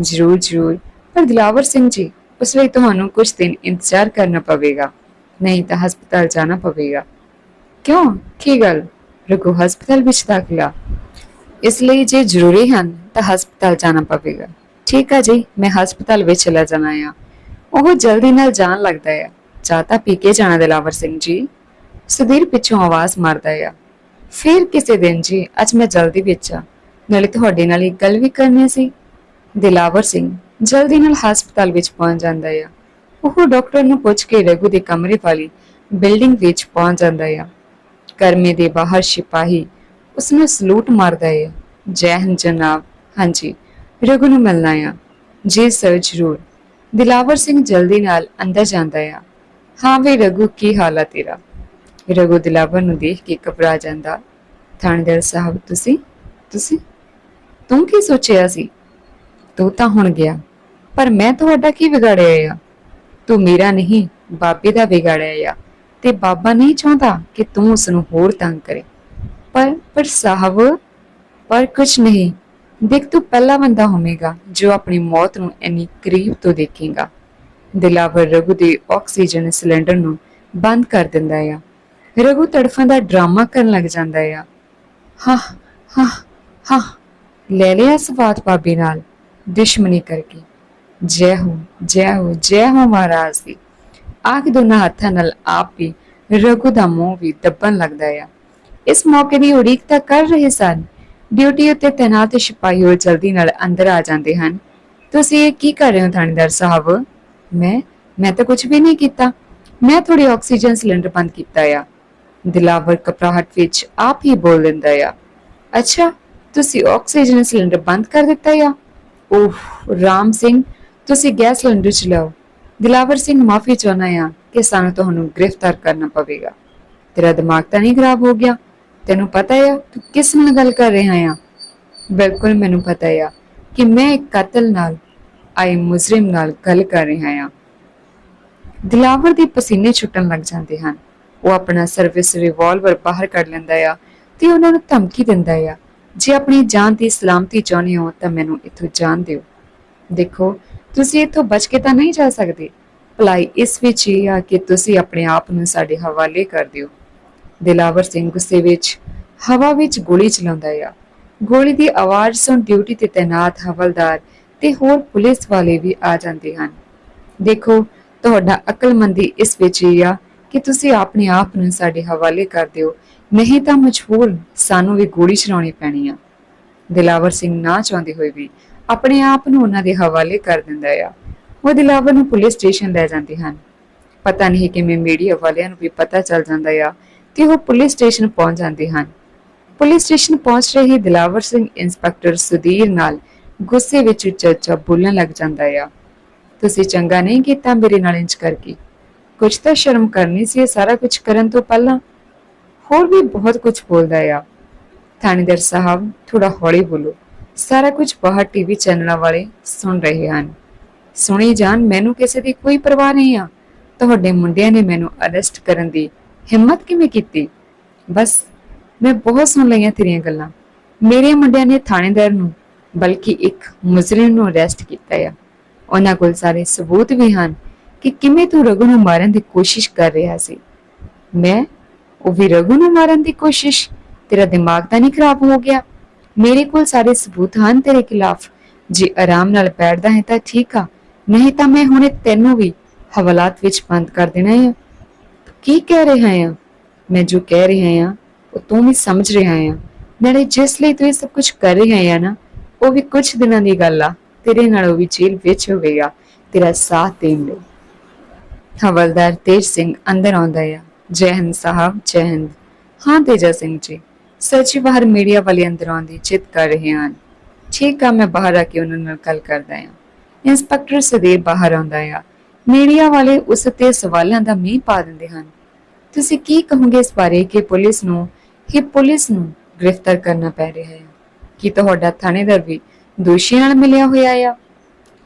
ਜ਼ਰੂਰ ਜ਼ਰੂਰ। ਪਰ ਦਿਲਾਵਰ ਸਿੰਘ ਜੀ, ਉਸ ਲਈ ਤੁਹਾਨੂੰ ਕੁਝ ਦਿਨ ਇੰਤਜ਼ਾਰ ਕਰਨਾ ਪਵੇਗਾ। ਨਹੀਂ ਤਾਂ ਹਸਪਤਾਲ ਜਾਣਾ ਪਵੇਗਾ। ਕਿਉਂ? ਕੀ ਗੱਲ? ਰਘੂ ਹਸਪਤਾਲ ਵਿੱਚ ਦਾਖਲਾ ਇਸ ਲਈ ਜੇ ਜ਼ਰੂਰੀ ਹਨ ਤਾਂ ਹਸਪਤਾਲ ਜਾਣਾ ਪਵੇਗਾ। ਠੀਕ ਆ ਜੀ, ਮੈਂ ਹਸਪਤਾਲ ਵਿੱਚ ਚਲਾ ਜਾਣਾ ਆ। ਉਹ ਜਲਦੀ ਨਾਲ ਜਾਣ ਲੱਗਦਾ ਆ। ਚਾਹ ਤਾਂ ਪੀ ਕੇ ਜਾਣਾ ਦਿਲਾਵਰ ਸਿੰਘ ਜੀ। ਸੁਧੀਰ ਪਿੱਛੋਂ ਆਵਾਜ਼ ਮਾਰਦਾ ਆ। ਫਿਰ ਕਿਸੇ ਦਿਨ ਜੀ, ਅੱਜ ਮੈਂ ਜਲਦੀ ਵਿੱਚ ਆ। ਨਾਲੇ ਤੁਹਾਡੇ ਨਾਲ ਇੱਕ ਗੱਲ ਵੀ ਕਰਨੀ ਸੀ। ਦਿਲਾਵਰ ਸਿੰਘ ਜਲਦੀ ਨਾਲ ਹਸਪਤਾਲ ਵਿੱਚ ਪਹੁੰਚ ਜਾਂਦਾ ਆ। ਉਹ ਡਾਕਟਰ ਨੂੰ ਪੁੱਛ ਕੇ ਰਘੂ ਦੇ ਕਮਰੇ ਵਾਲੀ ਬਿਲਡਿੰਗ ਵਿੱਚ ਪਹੁੰਚ ਜਾਂਦਾ ਆ। ਕਰਮੇ ਦੇ ਬਾਹਰ ਸਿਪਾਹੀ ਉਸਨੂੰ ਸਲੂਟ ਮਾਰਦਾ ਹੈ ਜੈ ਹਿੰਦ ਜਨਾਬ, ਹਾਂਜੀ, ਰਘੂ ਨੂੰ ਮਿਲਣਾ ਆ। ਜੀ ਸਰ, ਜ਼ਰੂਰ। ਦਿਲਾਵਰ ਸਿੰਘ ਜਲਦੀ ਨਾਲ ਅੰਦਰ ਜਾਂਦਾ ਆ। ਹਾਂ ਵੀ ਰਘੂ, ਕੀ ਹਾਲ ਆ ਤੇਰਾ? ਰਘੂ ਦਿਲਾਵਰ ਨੂੰ ਦੇਖ ਕੇ ਘਬਰਾ ਜਾਂਦਾ। ਥਾਣੇਦਾਰ ਸਾਹਿਬ, ਤੁਸੀਂ? ਤੁਸੀਂ? ਤੂੰ ਕੀ ਸੋਚਿਆ ਸੀ? ਤੂੰ ਤਾਂ ਹੁਣ ਗਿਆ। ਪਰ ਮੈਂ ਤੁਹਾਡਾ ਕੀ ਵਿਗਾੜਿਆ ਆ? ਤੂੰ ਮੇਰਾ ਨਹੀਂ, ਬਾਬੇ ਦਾ ਵਿਗਾੜਿਆ ਆ। ਤੇ ਬਾਬਾ ਨਹੀਂ ਚਾਹੁੰਦਾ ਕਿ ਤੂੰ ਉਸ ਨੂੰ ਹੋਰ ਤੰਗ ਕਰੇ। ਪਰ ਪਰ ਸਾਹਿਬ, ਪਰ ਕੁਝ ਨਹੀਂ। ਦੇਖ, ਤੂੰ ਪਹਿਲਾ ਬੰਦਾ ਹੋਵੇਗਾ ਜੋ ਆਪਣੀ ਮੌਤ ਨੂੰ ਇੰਨੀ ਕਰੀਬ ਤੋਂ ਦੇਖੇਗਾ। ਦਿਲਾਵਰ ਰਘੂ ਦੇ ਆਕਸੀਜਨ ਸਿਲੰਡਰ ਨੂੰ ਬੰਦ ਕਰ ਦਿੰਦਾ ਆ। ਰਘੂ ਤੜਫਾਂ ਦਾ ਡਰਾਮਾ ਕਰਨ ਲੱਗ ਜਾਂਦਾ ਆ। ਹਾਂ ਹਾਂ ਹਾਂ। ਲੈ ਲਿਆ ਸਵਾਦ ਬਾਬੇ ਨਾਲ, ਦੁਸ਼ਮਣੀ ਕਰਕੇ। ਜੈ ਹੋ ਜੈ ਹੋ ਜੈ ਹੋ ਮਹਾਰਾਜ ਦੀ। ਆਖ ਦੋਨਾਂ ਹੱਥਾਂ ਨਾਲ ਆਪ ਵੀ ਰਘੂ ਦਾ ਮੂੰਹ ਵੀ ਦੱਬਣ ਲੱਗਦਾ ਆ। ਇਸ ਮੌਕੇ ਦੀ ਉਡੀਕ ਤਾਂ ਕਰ ਰਹੇ ਸਨ। ਡਿਊਟੀ ਉੱਤੇ ਤੈਨਾਤ ਸਿਪਾਹੀ ਹੋਰ ਜਲਦੀ ਨਾਲ ਅੰਦਰ ਆ ਜਾਂਦੇ ਹਨ। ਤੁਸੀਂ ਇਹ ਕੀ ਕਰ ਰਹੇ ਹੋ ਥਾਣੇਦਾਰ ਸਾਹਿਬ? ਮੈਂ ਮੈਂ ਤਾਂ ਕੁਝ ਵੀ ਨਹੀਂ ਕੀਤਾ। ਮੈਂ ਥੋੜੀ ਆਕਸੀਜਨ ਸਿਲੰਡਰ ਬੰਦ ਕੀਤਾ ਆ। ਦਿਲਾਵਰ ਕਪਰਾਹਟ ਵਿੱਚ ਆਪ ਹੀ ਬੋਲ ਦਿੰਦਾ ਆ, ਅੱਛਾ, ਤੁਸੀਂ ਆਕਸੀਜਨ ਸਿਲੰਡਰ ਬੰਦ ਕਰ ਦਿੱਤਾ ਆ? ਉਹ ਰਾਮ ਸਿੰਘ, ਤੁਸੀਂ ਗੈਸ ਸਿਲੰਡਰ ਚਲਾਓ। ਦਿਲਾਵਰ ਸਿੰਘ ਮਾਫੀ ਚਾਹੁੰਦਾ ਆ ਕਿ ਸਾਨੂੰ ਤੁਹਾਨੂੰ ਗ੍ਰਿਫਤਾਰ ਕਰਨਾ ਪਵੇਗਾ। ਤੇਰਾ ਦਿਮਾਗ ਤਾਂ ਨਹੀਂ ਖਰਾਬ ਹੋ ਗਿਆ? ਤੈਨੂੰ ਪਤਾ ਆ ਤੂੰ ਕਿਸ ਨਾਲ ਗੱਲ ਕਰ ਰਿਹਾ ਆ? ਬਿਲਕੁਲ ਮੈਨੂੰ ਪਤਾ ਆ ਕਿ ਮੈਂ ਇੱਕ ਕਾਤਲ ਨਾਲ ਆਏ ਮੁਜਰਮ ਨਾਲ ਗੱਲ ਕਰ ਰਿਹਾ ਆ। ਦਿਲਾਵਰ ਦੇ ਪਸੀਨੇ ਛੁੱਟਣ ਲੱਗ ਜਾਂਦੇ ਹਨ। ਉਹ ਆਪਣਾ ਸਰਵਿਸ ਰਿਵਾਲਵਰ ਬਾਹਰ ਕੱਢ ਲੈਂਦਾ ਆ ਤੇ ਉਹਨਾਂ ਨੂੰ ਧਮਕੀ ਦਿੰਦਾ ਆ। ਜੇ ਆਪਣੀ ਜਾਨ ਦੀ ਸਲਾਮਤੀ ਚਾਹੁੰਦੇ ਹੋ ਤਾਂ ਮੈਨੂੰ ਇੱਥੋਂ ਜਾਣ ਦਿਓ। ਦੇਖੋ, ਤੁਸੀਂ ਇੱਥੋਂ ਬਚ ਕੇ ਤਾਂ ਨਹੀਂ ਜਾ ਸਕਦੇ। ਭਲਾਈ ਇਸ ਵਿੱਚ ਹੀ ਆ ਕਿ ਤੁਸੀਂ ਆਪਣੇ ਆਪ ਨੂੰ ਸਾਡੇ ਹਵਾਲੇ ਕਰ ਦਿਓ। ਦਿਲਾਵਰ ਸਿੰਘ ਗੁੱਸੇ ਵਿੱਚ ਹਵਾ ਵਿੱਚ ਗੋਲੀ ਚਲਾਉਂਦਾ ਆ। ਗੋਲੀ ਦੀ ਆਵਾਜ਼ ਸੁਣ ਡਿਊਟੀ ਤੇ ਤੈਨਾਤ ਹਵਲਦਾਰ ਤੇ ਹੋਰ ਪੁਲਿਸ ਵਾਲੇ ਵੀ ਆ ਜਾਂਦੇ ਹਨ। ਦੇਖੋ, ਤੁਹਾਡਾ ਅਕਲਮੰਦੀ ਇਸ ਵਿੱਚ ਹੀ ਆ ਕਿ ਤੁਸੀਂ ਆਪਣੇ ਆਪ ਨੂੰ ਸਾਡੇ ਹਵਾਲੇ ਕਰ ਦਿਓ। ਨਹੀਂ ਤਾਂ ਮਜਬੂਰ ਸਾਨੂੰ ਵੀ ਗੋਲੀ ਚਲਾਉਣੀ ਪੈਣੀ ਆ। ਦਿਲਾਵਰ ਸਿੰਘ ਨਾ ਚਾਹੁੰਦੇ ਹੋਏ ਵੀ ਆਪਣੇ ਆਪ ਨੂੰ ਉਹਨਾਂ ਦੇ ਹਵਾਲੇ ਕਰ ਦਿੰਦਾ ਆ। ਉਹ ਦਿਲਾਵਰ ਨੂੰ ਪੁਲਿਸ ਸਟੇਸ਼ਨ ਲੈ ਜਾਂਦੇ ਹਨ। ਪਤਾ ਨਹੀਂ ਕਿਵੇਂ ਮੀਡੀਆ ਵਾਲਿਆਂ ਨੂੰ ਵੀ ਪਤਾ ਚੱਲ ਜਾਂਦਾ ਆ ਕਿ ਉਹ ਪੁਲਿਸ ਸਟੇਸ਼ਨ ਪਹੁੰਚ ਜਾਂਦੇ ਹਨ। ਪੁਲਿਸ ਸਟੇਸ਼ਨ ਪਹੁੰਚ ਰਹੇ ਦਿਲਾਵਰ ਸਿੰਘ ਇੰਸਪੈਕਟਰ ਸੁਧੀਰ ਨਾਲ ਗੁੱਸੇ ਵਿੱਚ ਚਰਚਾ ਬੋਲਣ ਲੱਗ ਜਾਂਦਾ ਆ। ਤੁਸੀਂ ਚੰਗਾ ਨਹੀਂ ਕੀਤਾ ਮੇਰੇ ਨਾਲ ਇੰਜ ਕਰਕੇ। ਕੁਝ ਤਾਂ ਸ਼ਰਮ ਕਰਨੀ ਸੀ, ਇਹ ਸਾਰਾ ਕੁਝ ਕਰਨ ਤੋਂ ਪਹਿਲਾਂ। ਹੋਰ ਵੀ ਬਹੁਤ ਕੁਝ ਬੋਲਦਾ ਆ। ਥਾਣੇਦਾਰ ਸਾਹਿਬ ਥੋੜਾ ਹੌਲੀ ਬੋਲੋ। ਸਾਰਾ ਕੁਝ ਬਾਹਰ ਟੀਵੀ ਚੈਨਲਾਂ ਵਾਲੇ ਸੁਣ ਰਹੇ ਹਨ। ਸੁਣੀ ਜਾਣ, ਮੈਨੂੰ ਕਿਸੇ ਦੀ ਕੋਈ ਪਰਵਾਹ ਨਹੀਂ ਆ। ਤੁਹਾਡੇ ਮੁੰਡਿਆਂ ਨੇ ਮੈਨੂੰ ਅਰੈਸਟ ਕਰਨ ਦੀ ਹਿੰਮਤ ਕਿਵੇਂ ਕੀਤੀ? ਬਸ, ਮੈਂ ਬਹੁਤ ਸੁਣ ਲਈਆਂ ਤੇਰੀਆਂ ਗੱਲਾਂ। ਮੇਰੇ ਮੁੰਡਿਆਂ ਨੇ ਥਾਣੇਦਾਰ ਨੂੰ, ਬਲਕਿ ਇੱਕ ਮੁਜਰਮ ਨੂੰ ਅਰੈਸਟ ਕੀਤਾ ਆ। ਉਹਨਾਂ ਕੋਲ ਸਾਰੇ ਸਬੂਤ ਵੀ ਹਨ। ਕਿ ਕਿਵੇਂ ਤੂੰ ਰਘੂ ਨੂੰ ਮਾਰਨ ਦੀ ਕੋਸ਼ਿਸ਼ ਕਰ ਰਿਹਾ ਸੀ? ਮੈਂ? ਉਹ ਵੀ ਰਘੂ ਨੂੰ ਮਾਰਨ ਦੀ ਕੋਸ਼ਿਸ਼? ਤੇਰਾ ਦਿਮਾਗ ਤਾਂ ਨਹੀਂ ਖਰਾਬ ਹੋ ਗਿਆ? ਮੇਰੇ ਕੋਲ ਸਾਰੇ ਸਬੂਤ ਹਨ ਤੇਰੇ ਖਿਲਾਫ। ਜੇ ਆਰਾਮ ਨਾਲ ਬੈਠਦਾ ਹੈ ਤਾਂ ਠੀਕ ਆ। ਨਹੀਂ ਤਾਂ ਮੈਂ ਹੁਣੇ ਤੈਨੂੰ ਵੀ ਹਵਾਲਾਤ ਵਿੱਚ ਬੰਦ ਕਰ ਦੇਣਾ ਹੈ। ਕੀ ਕਹਿ ਰਿਹਾ ਹੈ? ਮੈਂ ਜੋ ਕਹਿ ਰਿਹਾ ਹਾਂ, ਉਹ ਤੂੰ ਵੀ ਸਮਝ ਰਿਹਾ ਹੈ। ਨਾਲੇ ਜਿਸ ਲਈ ਤੂੰ ਇਹ ਸਭ ਕੁਝ ਕਰ ਰਿਹਾ ਹੈ ਨਾ, ਉਹ ਵੀ ਕੁਝ ਦਿਨਾਂ ਦੀ ਗੱਲ ਆ। ਤੇਰੇ ਨਾਲ ਉਹ ਵੀ ਜੇਲ੍ਹ ਵਿੱਚ ਹੋਵੇਗਾ। ਤੇਰਾ ਸਾਥ ਦੇਣ ਲਈ। ਹਵਲਦਾਰ ਤੇਜ ਸਿੰਘ ਅੰਦਰ ਆਉਂਦਾ ਆ। ਜੈ ਹਿੰਦ ਸਾਹਿਬ, ਜੈ ਹਿੰਦ। ਹਾਂ, ਤੇਜਾ ਸਿੰਘ ਜੀ, ਸੱਚੀ ਬਾਹਰ ਮੀਡੀਆ ਵਾਲੇ ਅੰਦਰ ਆਉਂਦੀ ਚਿੱਤ ਕਰ ਰਹੇ ਹਨ। ਠੀਕ ਆ, ਮੈਂ ਬਾਹਰ ਆ ਕੇ ਉਹਨਾਂ ਨਾਲ ਗੱਲ ਕਰਦਾ ਆ। ਇੰਸਪੈਕਟਰ ਸਦੀਰ ਬਾਹਰ ਆਉਂਦਾ ਆ। ਮੀਡੀਆ ਵਾਲੇ ਉਸ ਤੇ ਸਵਾਲਾਂ ਦਾ ਮੀਂਹ ਪਾ ਦਿੰਦੇ ਹਨ। ਤੁਸੀਂ ਕੀ ਕਹੋਗੇ ਇਸ ਬਾਰੇ ਕਿ ਪੁਲਿਸ ਨੂੰ, ਕਿ ਪੁਲਿਸ ਨੂੰ ਗ੍ਰਿਫਤਾਰ ਕਰਨਾ ਪੈ ਰਿਹਾ ਹੈ ਕੀ ਤੁਹਾਡਾ ਥਾਣੇਦਾਰ ਵੀ ਦੋਸ਼ੀ ਨਾਲ ਮਿਲਿਆ ਹੋਇਆ ਆ?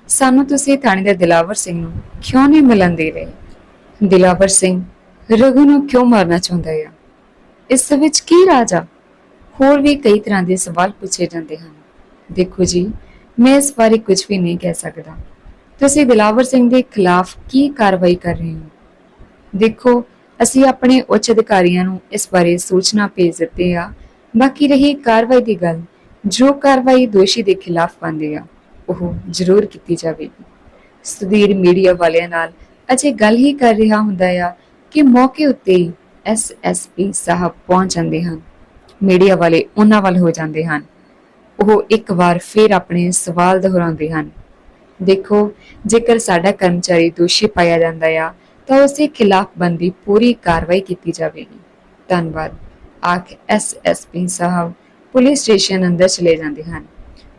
ਸਾਨੂੰ ਤੁਸੀਂ ਥਾਣੇਦਾਰ ਦਿਲਾਵਰ ਸਿੰਘ ਨੂੰ ਕਿਉਂ ਨਹੀਂ ਮਿਲਣ ਦੇ ਰਹੇ? ਦਿਲਾਵਰ ਸਿੰਘ, ਰਘੂ ਨੂੰ ਕਿਉਂ ਮਾਰਨਾ ਚਾਹੁੰਦਾ ਹੈ ਇਸ ਵਿੱਚ ਕੀ ਰਾਜਾ ਹੋਰ ਵੀ ਕਈ ਤਰ੍ਹਾਂ ਦੇ ਸਵਾਲ ਪੁੱਛੇ ਜਾਂਦੇ ਹਨ। ਦੇਖੋ ਜੀ, ਮੈਂ ਇਸ ਬਾਰੇ ਕੁਝ ਵੀ ਨਹੀਂ ਕਹਿ ਸਕਦਾ। ਤੁਸੀਂ ਦਿਲਾਵਰ ਸਿੰਘ ਦੇ ਖਿਲਾਫ ਕੀ ਕਾਰਵਾਈ ਕਰ ਰਹੇ ਹੋ? ਦੇਖੋ, ਅਸੀਂ ਆਪਣੇ ਉੱਚ ਅਧਿਕਾਰੀਆਂ ਨੂੰ ਇਸ ਬਾਰੇ ਸੂਚਨਾ ਭੇਜ ਦਿੱਤੀ ਆ। ਬਾਕੀ ਰਹੀ ਕਾਰਵਾਈ ਦੀ ਗੱਲ, ਜੋ ਕਾਰਵਾਈ ਦੋਸ਼ੀ ਦੇ ਖਿਲਾਫ ਬਣਦੀ ਆ, ਉਹ ਜ਼ਰੂਰ ਕੀਤੀ ਜਾਵੇਗੀ। ਸੁਧੀਰ ਮੀਡੀਆ ਵਾਲਿਆਂ ਨਾਲ ਅਜੇ ਗੱਲ ਹੀ ਕਰ ਰਿਹਾ ਹੁੰਦਾ ਆ ਕਿ ਮੌਕੇ ਉੱਤੇ ਐਸਐਸਪੀ ਸਾਹਿਬ ਪਹੁੰਚ ਜਾਂਦੇ ਹਨ। ਮੀਡੀਆ ਵਾਲੇ ਉਹਨਾਂ ਵੱਲ ਹੋ ਜਾਂਦੇ ਹਨ। ਉਹ ਇੱਕ ਵਾਰ ਫਿਰ ਆਪਣੇ ਸਵਾਲ ਦੁਹਰਾਉਂਦੇ ਹਨ। ਦੇਖੋ, ਜੇਕਰ ਸਾਡਾ ਕਰਮਚਾਰੀ ਦੋਸ਼ੀ ਪਾਇਆ ਜਾਂਦਾ ਆ, ਤਾਂ ਉਸ ਦੇ ਖਿਲਾਫ ਬੰਦੀ ਪੂਰੀ ਕਾਰਵਾਈ ਕੀਤੀ ਜਾਵੇਗੀ। ਧੰਨਵਾਦ। ਆਖ ਐਸਐਸਪੀ ਸਾਹਿਬ ਪੁਲਿਸ ਸਟੇਸ਼ਨ ਅੰਦਰ ਚਲੇ ਜਾਂਦੇ ਹਨ।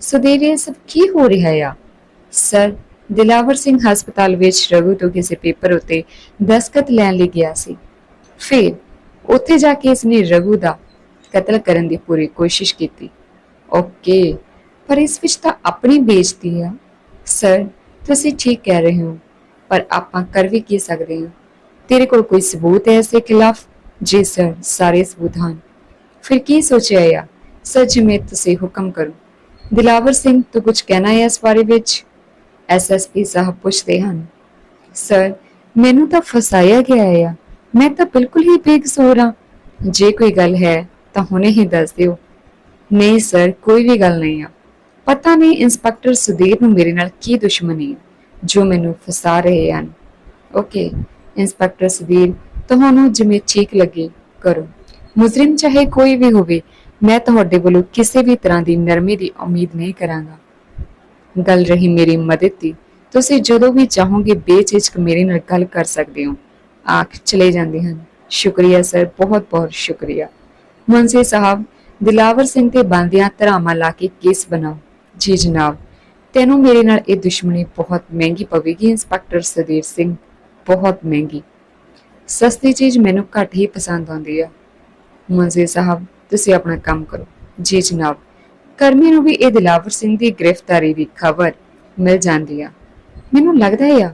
ਸੁਧੀਰ ਸਭ ਕੀ ਹੋ ਰਿਹਾ ਆ? ਸਰ ਦਿਲਾਵਰ ਸਿੰਘ ਹਸਪਤਾਲ ਵਿੱਚ ਰਘੂ ਤੋਂ ਕਿਸੇ ਪੇਪਰ ਉੱਤੇ ਦਸਖਤ ਲੈਣ ਲਈ ਗਿਆ ਸੀ। ਫਿਰ ਉੱਥੇ ਜਾ ਕੇ ਇਸਨੇ ਰਘੂ ਦਾ ਕਤਲ ਕਰਨ ਦੀ ਪੂਰੀ ਕੋਸ਼ਿਸ਼ ਕੀਤੀ। ਓਕੇ, ਪਰ ਇਸ ਵਿੱਚ ਤਾਂ ਆਪਣੀ ਬੇਇੱਜ਼ਤੀ ਆ। ਸਰ, ਤੁਸੀਂ ਠੀਕ ਕਹਿ ਰਹੇ ਹੋ, ਪਰ ਆਪਾਂ ਕਰ ਵੀ ਕੀ ਸਕਦੇ ਹਾਂ? ਤੇਰੇ ਕੋਲ ਕੋਈ ਸਬੂਤ ਹੈ ਇਸ ਦੇ ਖਿਲਾਫ? ਜੀ ਸਰ, ਸਾਰੇ ਸਬੂਤ ਹਨ। ਫਿਰ ਕੀ ਸੋਚਿਆ ਆ? ਸੱਚ ਮੈਂ ਤੁਸੀਂ ਹੁਕਮ ਕਰੋ। ਦਿਲਾਵਰ ਸਿੰਘ, ਤੂੰ ਕੁਝ ਕਹਿਣਾ ਹੈ ਇਸ ਬਾਰੇ ਵਿੱਚ? ਐਸਐਸਪੀ ਸਾਹਿਬ ਪੁੱਛਦੇ ਹਨ ਸਰ ਮੈਨੂੰ ਤਾਂ ਫਸਾਇਆ ਗਿਆ ਆ। ਮੈਂ ਤਾਂ ਬਿਲਕੁਲ ਹੀ ਬੇਕਸੂਰ ਹਾਂ। ਜੇ ਕੋਈ ਗੱਲ ਹੈ, ਤਾਂ ਹੁਣੇ ਹੀ ਦੱਸ ਦਿਓ। ਨਹੀਂ ਸਰ ਕੋਈ ਵੀ ਗੱਲ ਨਹੀਂ ਆ। ਪਤਾ ਨਹੀਂ ਇੰਸਪੈਕਟਰ ਸੁਧੀਰ ਨੂੰ ਮੇਰੇ ਨਾਲ ਕੀ ਦੁਸ਼ਮਣੀ ਹੈ, ਜੋ ਮੈਨੂੰ ਫਸਾ ਰਹੇ ਹਨ। ਓਕੇ, ਇੰਸਪੈਕਟਰ ਸੁਧੀਰ ਤੁਹਾਨੂੰ ਜਿਵੇਂ ਠੀਕ ਲੱਗੇ, ਕਰੋ। ਮੁਜਰਮ ਚਾਹੇ ਕੋਈ ਵੀ ਹੋਵੇ, ਮੈਂ ਤੁਹਾਡੇ ਵੱਲੋਂ ਕਿਸੇ ਵੀ ਤਰ੍ਹਾਂ ਦੀ ਨਰਮੀ ਦੀ ਉਮੀਦ ਨਹੀਂ ਕਰਾਂਗਾ। ਗੱਲ ਰਹੀ ਮੇਰੀ ਮਦਦ ਦੀ। ਤੁਸੀਂ ਜਦੋਂ ਵੀ ਚਾਹੋਗੇ ਬੇਝਿਜਕ ਮੇਰੇ ਨਾਲ ਗੱਲ ਕਰ ਸਕਦੇ ਹੋ। ਆਖ, ਚਲੇ ਜਾਂਦੇ ਹਨ। ਸ਼ੁਕਰੀਆ ਸਰ ਬਹੁਤ ਬਹੁਤ ਸ਼ੁਕਰੀਆ। ਮੁੰਸੀ ਸਾਹਿਬ, ਦਿਲਾਵਰ ਸਿੰਘ ਤੇ ਬੰਦਿਆਂ ਧਰਾਮਾ ਲਾ ਕੇ ਕੇਸ ਬਣਾਓ। ਜੀ ਜਨਾਬ, ਤੈਨੂੰ ਮੇਰੇ ਨਾਲ ਇਹ ਦੁਸ਼ਮਣੀ ਬਹੁਤ ਮਹਿੰਗੀ ਪਵੇਗੀ, ਇੰਸਪੈਕਟਰ ਸਦੀਰ ਸਿੰਘ। ਬਹੁਤ ਮਹਿੰਗੀ। ਸਸਤੀ ਚੀਜ਼ ਮੈਨੂੰ ਘੱਟ ਹੀ ਪਸੰਦ ਆਉਂਦੀ ਆ। ਮੁੰਸੀ ਸਾਹਿਬ, ਤੁਸੀਂ ਆਪਣਾ ਕੰਮ ਕਰੋ। ਜੀ ਜਨਾਬ। ਕਰਮੀ ਨੂੰ ਵੀ ਇਹ ਦਿਲਾਵਰ ਸਿੰਘ ਦੀ ਗ੍ਰਿਫਤਾਰੀ ਦੀ ਖਬਰ ਮਿਲ ਜਾਂਦੀ ਆ। ਮੈਨੂੰ ਲੱਗਦਾ ਹੈ ਆ,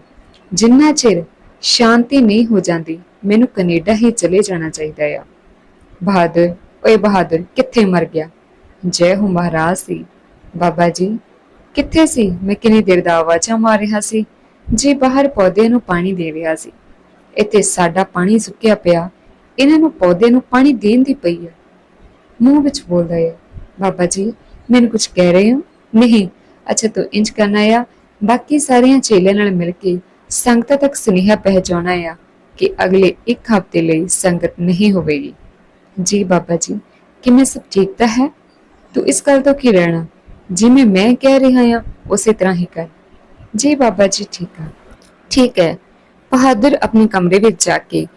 ਜਿੰਨਾ ਚਿਰ ਸ਼ਾਂਤੀ ਨਹੀਂ ਹੋ ਜਾਂਦੀ, ਮੈਨੂੰ ਕੈਨੇਡਾ ਹੀ ਚਲੇ ਜਾਣਾ ਚਾਹੀਦਾ ਆ। ਬਹਾਦਰ, ਓਏ ਬਹਾਦਰ, ਕਿੱਥੇ ਮਰ ਗਿਆ? ਜੈ ਹੋ ਮਹਾਰਾਜ ਸੀ। ਬਾਬਾ ਜੀ, ਕਿੱਥੇ ਸੀ? ਮੈਂ ਕਿੰਨੀ ਦੇਰ ਦਾ ਆਵਾਜ਼ਾਂ ਮਾਰ ਰਿਹਾ ਸੀ। ਜੀ ਬਾਹਰ ਪੌਦਿਆਂ ਨੂੰ ਪਾਣੀ ਦੇ ਰਿਹਾ ਸੀ। ਇੱਥੇ ਸਾਡਾ ਪਾਣੀ ਸੁੱਕਿਆ ਪਿਆ। ਇਹਨਾਂ ਨੂੰ ਪੌਦੇ ਨੂੰ ਪਾਣੀ ਦੇਣ ਦੀ ਪਈ ਹੈ ਮੂੰਹ ਵਿੱਚ ਬੋਲਦਾ ਹੈ ਬਾਬਾ ਜੀ ਮੈਨੂੰ ਕੁਝ ਕਹਿ ਰਹੇ ਹੋ? ਨਹੀਂ। ਅੱਛਾ, ਤੂੰ ਇੰਜ ਕਰਨਾ ਆ। ਬਾਕੀ ਸਾਰੀਆਂ ਚੇਲਿਆਂ ਨਾਲ ਮਿਲ ਕੇ ਸੰਗਤਾਂ ਤੱਕ ਸੁਨੇਹਾ ਪਹੁੰਚਾਉਣਾ ਆ ਕਿ ਅਗਲੇ ਇੱਕ ਹਫ਼ਤੇ ਲਈ ਸੰਗਤ ਨਹੀਂ ਹੋਵੇਗੀ। ਜੀ ਬਾਬਾ ਜੀ, ਕਿਵੇਂ ਸਭ ਠੀਕ ਤਾਂ ਹੈ? ਤੂੰ ਇਸ ਗੱਲ ਤੋਂ ਕੀ ਰਹਿਣਾ? ਜਿਵੇਂ ਮੈਂ ਕਹਿ ਰਿਹਾ ਹਾਂ ਉਸੇ ਤਰ੍ਹਾਂ ਹੀ ਕਰ। ਜੀ ਬਾਬਾ ਜੀ, ਠੀਕ ਆ। ਠੀਕ ਹੈ। ਬਹਾਦਰ ਆਪਣੇ ਕਮਰੇ ਵਿੱਚ ਜਾ ਕੇ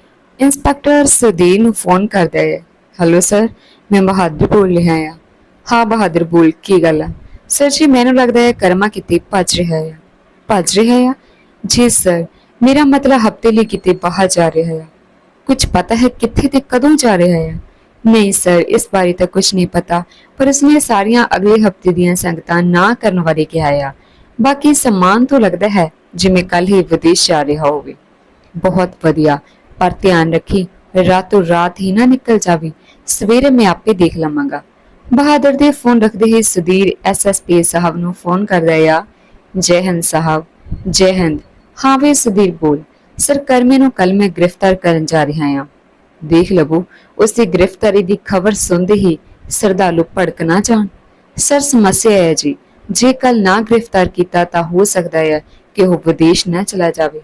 ਇੰਸਪੈਕਟਰ ਸਦੀਰ ਨੂੰ ਫੋਨ ਕਰਦਾ ਹੈ। ਹੈਲੋ ਸਰ, ਮੈਂ ਬਹਾਦਰ ਬੋਲ ਰਿਹਾ ਹਾਂ ਹਾਂ ਬਹਾਦਰ ਬੋਲ, ਕੀ ਗੱਲ ਆ? ਸਰ ਜੀ, ਮੈਨੂੰ ਲੱਗਦਾ ਹੈ ਕਰਮਾ ਕਿਤੇ ਭੱਜ ਰਿਹਾ ਹੈ ਭੱਜ ਰਿਹਾ ਹੈ ਜੀ ਸਰ, ਮੇਰਾ ਮਤਲਬ ਹਫ਼ਤੇ ਲਈ ਕਿਤੇ ਬਾਹਰ ਜਾ ਰਿਹਾ ਹੈ ਕੁਝ ਪਤਾ ਹੈ ਕਿੱਥੇ ਤੇ ਕਦੋਂ ਜਾ ਰਿਹਾ ਹੈ ਨਹੀਂ ਸਰ, ਇਸ ਬਾਰੇ ਤਾਂ ਕੁਝ ਨਹੀਂ ਪਤਾ, ਪਰ ਉਸਨੇ ਸਾਰੀਆਂ ਅਗਲੇ ਹਫ਼ਤੇ ਦੀਆਂ ਸੰਗਤਾਂ ਨਾ ਕਰਨ ਬਾਰੇ ਕਿਹਾ ਆ। ਬਾਕੀ ਸਮਾਨ ਤੋਂ ਲੱਗਦਾ ਹੈ, ਜਿਵੇਂ ਕੱਲ ਹੀ ਵਿਦੇਸ਼ ਜਾ ਰਿਹਾ ਹੋਵੇ। ਬਹੁਤ ਵਧੀਆ, ਪਰ ਧਿਆਨ ਰੱਖੀ, ਰਾਤੋਂ ਰਾਤ ਹੀ ਨਾ ਨਿਕਲ ਜਾਵੇ। ਸਵੇਰੇ ਮੈਂ ਆਪੇ ਦੇਖ ਲਵਾਂਗਾ। ਬਹਾਦਰ ਦੇ ਫੋਨ ਰੱਖਦੇ ਹੀ ਸੁਧੀਰ ਐਸਐਸਪੀ ਸਾਹਿਬ ਨੂੰ ਫੋਨ ਕਰਦਾ ਆ, ਜੈ ਹਿੰਦ ਸਾਹਿਬ, ਜੈ ਹਿੰਦ। ਹਾਂ ਵੇ ਸੁਧੀਰ ਬੋਲ, ਸਰ ਨੂੰ ਕੱਲ ਮੈਂ ਗ੍ਰਿਫਤਾਰ ਕਰਨ ਜਾ ਰਿਹਾ ਹਾਂ ਦੇਖ ਲਵੋ, ਉਸ ਦੀ ਗ੍ਰਿਫਤਾਰੀ ਦੀ ਖਬਰ ਸੁਣਦੇ ਹੀ ਸਰਦਾਲੂ ਭੜਕ ਨਾ ਜਾਣ। ਸਰ, ਸਮੱਸਿਆ ਹੈ ਜੀ, ਜੇ ਕੱਲ ਨਾ ਗ੍ਰਿਫਤਾਰ ਕੀਤਾ ਤਾਂ ਹੋ ਸਕਦਾ ਹੈ ਕਿ ਉਹ ਵਿਦੇਸ਼ ਨਾ ਚਲਾ ਜਾਵੇ।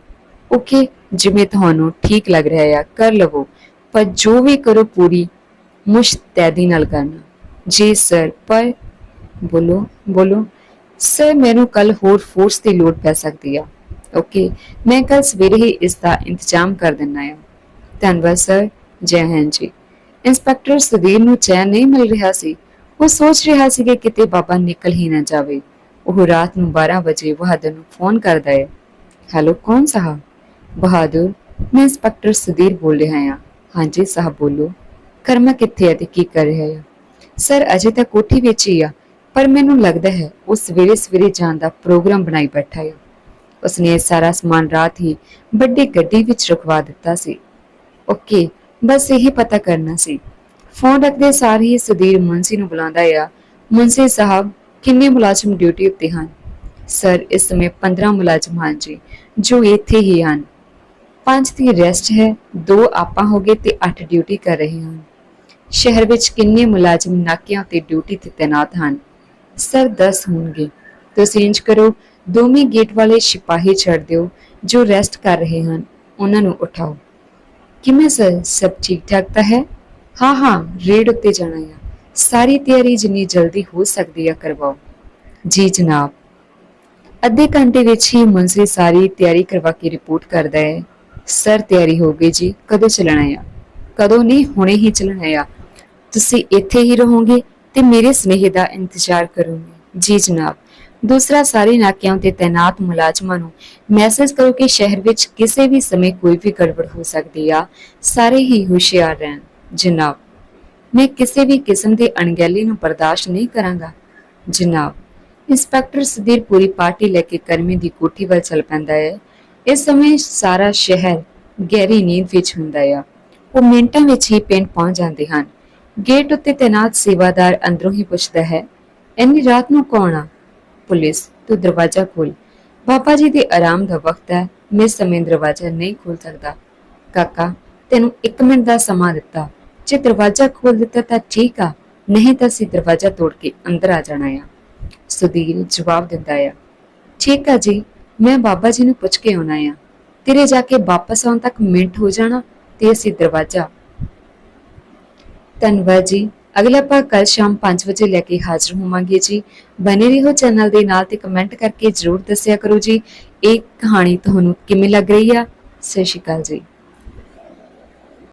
ਓਕੇ, ਜਿਵੇਂ ਤੁਹਾਨੂੰ ਠੀਕ ਲੱਗ ਰਿਹਾ ਹੈ ਕਰ ਲਵੋ, ਪਰ ਜੋ ਵੀ ਕਰੋ ਪੂਰੀ ਮੁਸ਼ਤੈਦੀ ਨਾਲ ਕਰਨਾ। ਜੀ ਸਰ, ਪਰ ਬੋਲੋ ਬੋਲੋ। ਸਰ, ਮੈਨੂੰ ਕੱਲ ਹੋਰ ਫੋਰਸ ਦੀ ਲੋੜ ਪੈ ਸਕਦੀ ਆ। ਓਕੇ ਮੈਂ ਕੱਲ ਸਵੇਰੇ ਹੀ ਇਸ ਦਾ ਇੰਤਜ਼ਾਮ ਕਰ ਦਿੰਨਾ ਆ ਧੰਨਵਾਦ ਸਰ, ਜੈ ਹਿੰਦ ਜੀ। ਇੰਸਪੈਕਟਰ ਸੁਧੀਰ ਨੂੰ ਚੈਨ ਨਹੀਂ ਮਿਲ ਰਿਹਾ ਸੀ। ਉਹ ਸੋਚ ਰਿਹਾ ਸੀ ਕਿ ਕਿਤੇ ਬਾਬਾ ਨਿਕਲ ਹੀ ਨਾ ਜਾਵੇ। ਉਹ ਰਾਤ ਨੂੰ 12 ਵਜੇ ਬਹਾਦਰ ਨੂੰ ਫੋਨ ਕਰਦਾ ਹੈ। ਹੈਲੋ, ਕੌਣ ਸਾਹਿਬ ਬਹਾਦਰ, ਮੈਂ ਇੰਸਪੈਕਟਰ ਸੁਧੀਰ ਬੋਲ ਰਿਹਾ ਹਾਂ। ਹਾਂਜੀ ਸਾਹਿਬ ਬੋਲੋ। ਕਰਮਾ ਕਿੱਥੇ ਹੈ ਤੇ ਕੀ ਕਰ ਰਿਹਾ ਹੈ? ਸਰ, ਅਜੇ ਤਾਂ ਕੋਠੀ ਵਿੱਚ ਹੀ ਆ। ਪਰ ਮੈਨੂੰ ਲੱਗਦਾ ਹੈ ਉਹ ਸਵੇਰੇ ਸਵੇਰੇ ਜਾਣ ਦਾ ਪ੍ਰੋਗਰਾਮ ਬਣਾਈ ਬੈਠਾ ਹੈ। ਉਸਨੇ ਸਾਰਾ ਸਮਾਨ ਰਾਤ ਹੀ ਵੱਡੀ ਗੱਡੀ ਵਿੱਚ ਰਖਵਾ ਦਿੱਤਾ ਸੀ। ਓਕੇ, ਬਸ ਇਹੀ ਪਤਾ ਕਰਨਾ ਸੀ। ਫੋਨ ਰੱਖਦੇ ਸਾਰ ਹੀ ਸੁਧੀਰ ਮੁੰਸੀ ਨੂੰ ਬੁਲਾਉਂਦਾ ਆ। ਮੁੰਸੀ ਸਾਹਿਬ, ਕਿੰਨੇ ਮੁਲਾਜ਼ਮ ਡਿਊਟੀ ਉੱਤੇ ਹਨ? ਸਰ, ਇਸ ਸਮੇਂ 15 ਮੁਲਾਜ਼ਮ ਹਨ ਜੀ, ਜੋ ਇੱਥੇ ਹੀ ਹਨ। ਪੰਜ ਦੀ ਰੈਸਟ ਹੈ, ਦੋ ਆਪਾਂ ਹੋ ਗਏ ਤੇ 8 ਡਿਊਟੀ ਕਰ ਰਹੇ ਹਨ ਸ਼ਹਿਰ ਵਿੱਚ ਕਿੰਨੇ ਮੁਲਾਜ਼ਮ ਨਾਕਿਆਂ ਤੇ ਡਿਊਟੀ ਤੇ ਤੈਨਾਤ ਹਨ? ਸਰ 10 ਹੋਣਗੇ। ਤੁਸੀਂ ਇੰਜ ਕਰੋ, ਦੋਵੇਂ ਗੇਟ ਵਾਲੇ ਸਿਪਾਹੀ ਛੱਡ ਦਿਓ ਜੋ ਰੈਸਟ ਕਰ ਰਹੇ ਹਨ। ਉਹਨਾਂ ਨੂੰ ਉਠਾਓ। ਕਿਵੇਂ ਸਰ? ਸਭ ਠੀਕ ਠਾਕ ਤਾਂ ਹੈ? ਹਾਂ ਹਾਂ, ਰੇਡ ਉੱਤੇ ਜਾਣਾ ਹੈ ਸਾਰੀ ਤਿਆਰੀ ਜਿੰਨੀ ਜਲਦੀ ਹੋ ਸਕਦੀ ਹੈ ਕਰਵਾਓ। ਜੀ, ਜਨਾਬ। ਅੱਧੇ ਘੰਟੇ ਵਿੱਚ ਹੀ ਮੁੰਸੀ ਸਾਰੀ ਤਿਆਰੀ ਕਰਵਾ ਕੇ ਰਿਪੋਰਟ ਕਰਦਾ ਹੈ। ਸਰ, ਤਿਆਰੀ ਹੋ ਗਈ ਜੀ। ਕਦੋਂ ਚੱਲਣਾ ਆ? ਕਦੋਂ ਨਹੀਂ, ਹੁਣੇ ਹੀ ਚੱਲਣਾ ਆ। ਤੁਸੀਂ ਇੱਥੇ ਹੀ ਰਹੋਗੇ ਤੇ ਮੇਰੇ ਸਨੇਹ ਦਾ ਇੰਤਜ਼ਾਰ ਕਰੋਗੇ। ਜੀ ਜਨਾਬ, ਦੂਸਰਾ ਸਾਰੇ ਨਾਕਿਆਂ ਤੇ ਤੈਨਾਤ ਮੁਲਾਜ਼ਮਾਂ ਨੂੰ ਮੈਸੇਜ ਕਰੋ ਕਿ ਸ਼ਹਿਰ ਵਿੱਚ ਕਿਸੇ ਵੀ ਸਮੇਂ ਕੋਈ ਵੀ ਗੜਬੜ ਹੋ ਸਕਦੀ ਆ। ਸਾਰੇ ਹੀ ਹੁਸ਼ਿਆਰ ਰਹਿਣ। ਜਨਾਬ, ਮੈਂ ਕਿਸੇ ਵੀ ਕਿਸਮ ਦੀ ਅਣਗਹਿਲੀ ਨੂੰ ਬਰਦਾਸ਼ਤ ਨਹੀਂ ਕਰਾਂਗਾ। ਜਨਾਬ, ਇੰਸਪੈਕਟਰ ਸੁਧੀਰ ਪੂਰੀ ਪਾਰਟੀ ਲੈ ਕੇ ਕਰਮੀ ਦੀ ਕੋਠੀ ਵੱਲ ਚੱਲ ਪੈਂਦਾ ਹੈ। ਇਸ ਸਮੇਂ ਸਾਰਾ ਸ਼ਹਿਰ ਗਹਿਰੀ ਨੀਂਦ ਵਿੱਚ ਹੁੰਦਾ ਆ। ਉਹ ਮਿੰਟਾਂ ਵਿੱਚ ਹੀ ਪਿੰਡ ਪਹੁੰਚ ਜਾਂਦੇ ਹਨ। ਗੇਟ ਉੱਤੇ ਤੈਨਾਤ ਸੇਵਾਦਾਰ ਅੰਦਰੋਂ ਹੀ ਪੁੱਛਦਾ ਹੈ, ਇੰਨੀ ਰਾਤ ਨੂੰ ਕੌਣ ਆ? ਪੁਲਿਸ, ਤੂੰ ਦਰਵਾਜ਼ਾ ਖੋਲ ਬਾਬਾ ਜੀ ਦੇ ਆਰਾਮ ਦਾ ਵਕਤ ਹੈ, ਮੈਂ ਸਮੇਂ ਦਰਵਾਜ਼ਾ ਨਹੀਂ ਖੋਲ ਸਕਦਾ। ਕਾਕਾ, ਤੈਨੂੰ 1 ਮਿੰਟ ਦਾ ਸਮਾਂ ਦਿੱਤਾ। ਜੇ ਦਰਵਾਜ਼ਾ ਖੋਲ ਦਿੱਤਾ ਤਾਂ ਠੀਕ ਆ, ਨਹੀਂ ਤਾਂ ਅਸੀਂ ਦਰਵਾਜ਼ਾ ਤੋੜ ਕੇ ਅੰਦਰ ਆ ਜਾਣਾ ਆ। ਸੁਧੀਰ ਜਵਾਬ ਦਿੰਦਾ ਆ, ਠੀਕ ਆ ਜੀ, ਮੈਂ ਬਾਬਾ ਜੀ ਨੂੰ ਪੁੱਛ ਕੇ ਆਉਣਾ ਆ। ਤੇਰੇ ਜਾ ਕੇ ਵਾਪਸ ਆਉਣ ਤੱਕ ਮਿੰਟ ਹੋ ਜਾਣਾ ਤੇ ਅਸੀਂ ਦਰਵਾਜ਼ਾ ਧੰਨਵਾਦ ਜੀ। ਅਗਲਾ ਆਪਾਂ ਕੱਲ ਸ਼ਾਮ 5 ਵਜੇ ਲੈ ਕੇ ਹਾਜ਼ਰ ਹੋਵਾਂਗੇ ਜੀ। ਬਨੇ ਰਹੋ ਚੈਨਲ ਦੇ ਨਾਲ ਤੇ ਕਮੈਂਟ ਕਰਕੇ ਜਰੂਰ ਦੱਸਿਆ ਕਰੋ ਜੀ। ਇਹ ਕਹਾਣੀ ਤੁਹਾਨੂੰ ਕਿਵੇਂ ਲੱਗ ਰਹੀ ਆ? ਸਤਿ ਸ਼੍ਰੀ ਅਕਾਲ ਜੀ।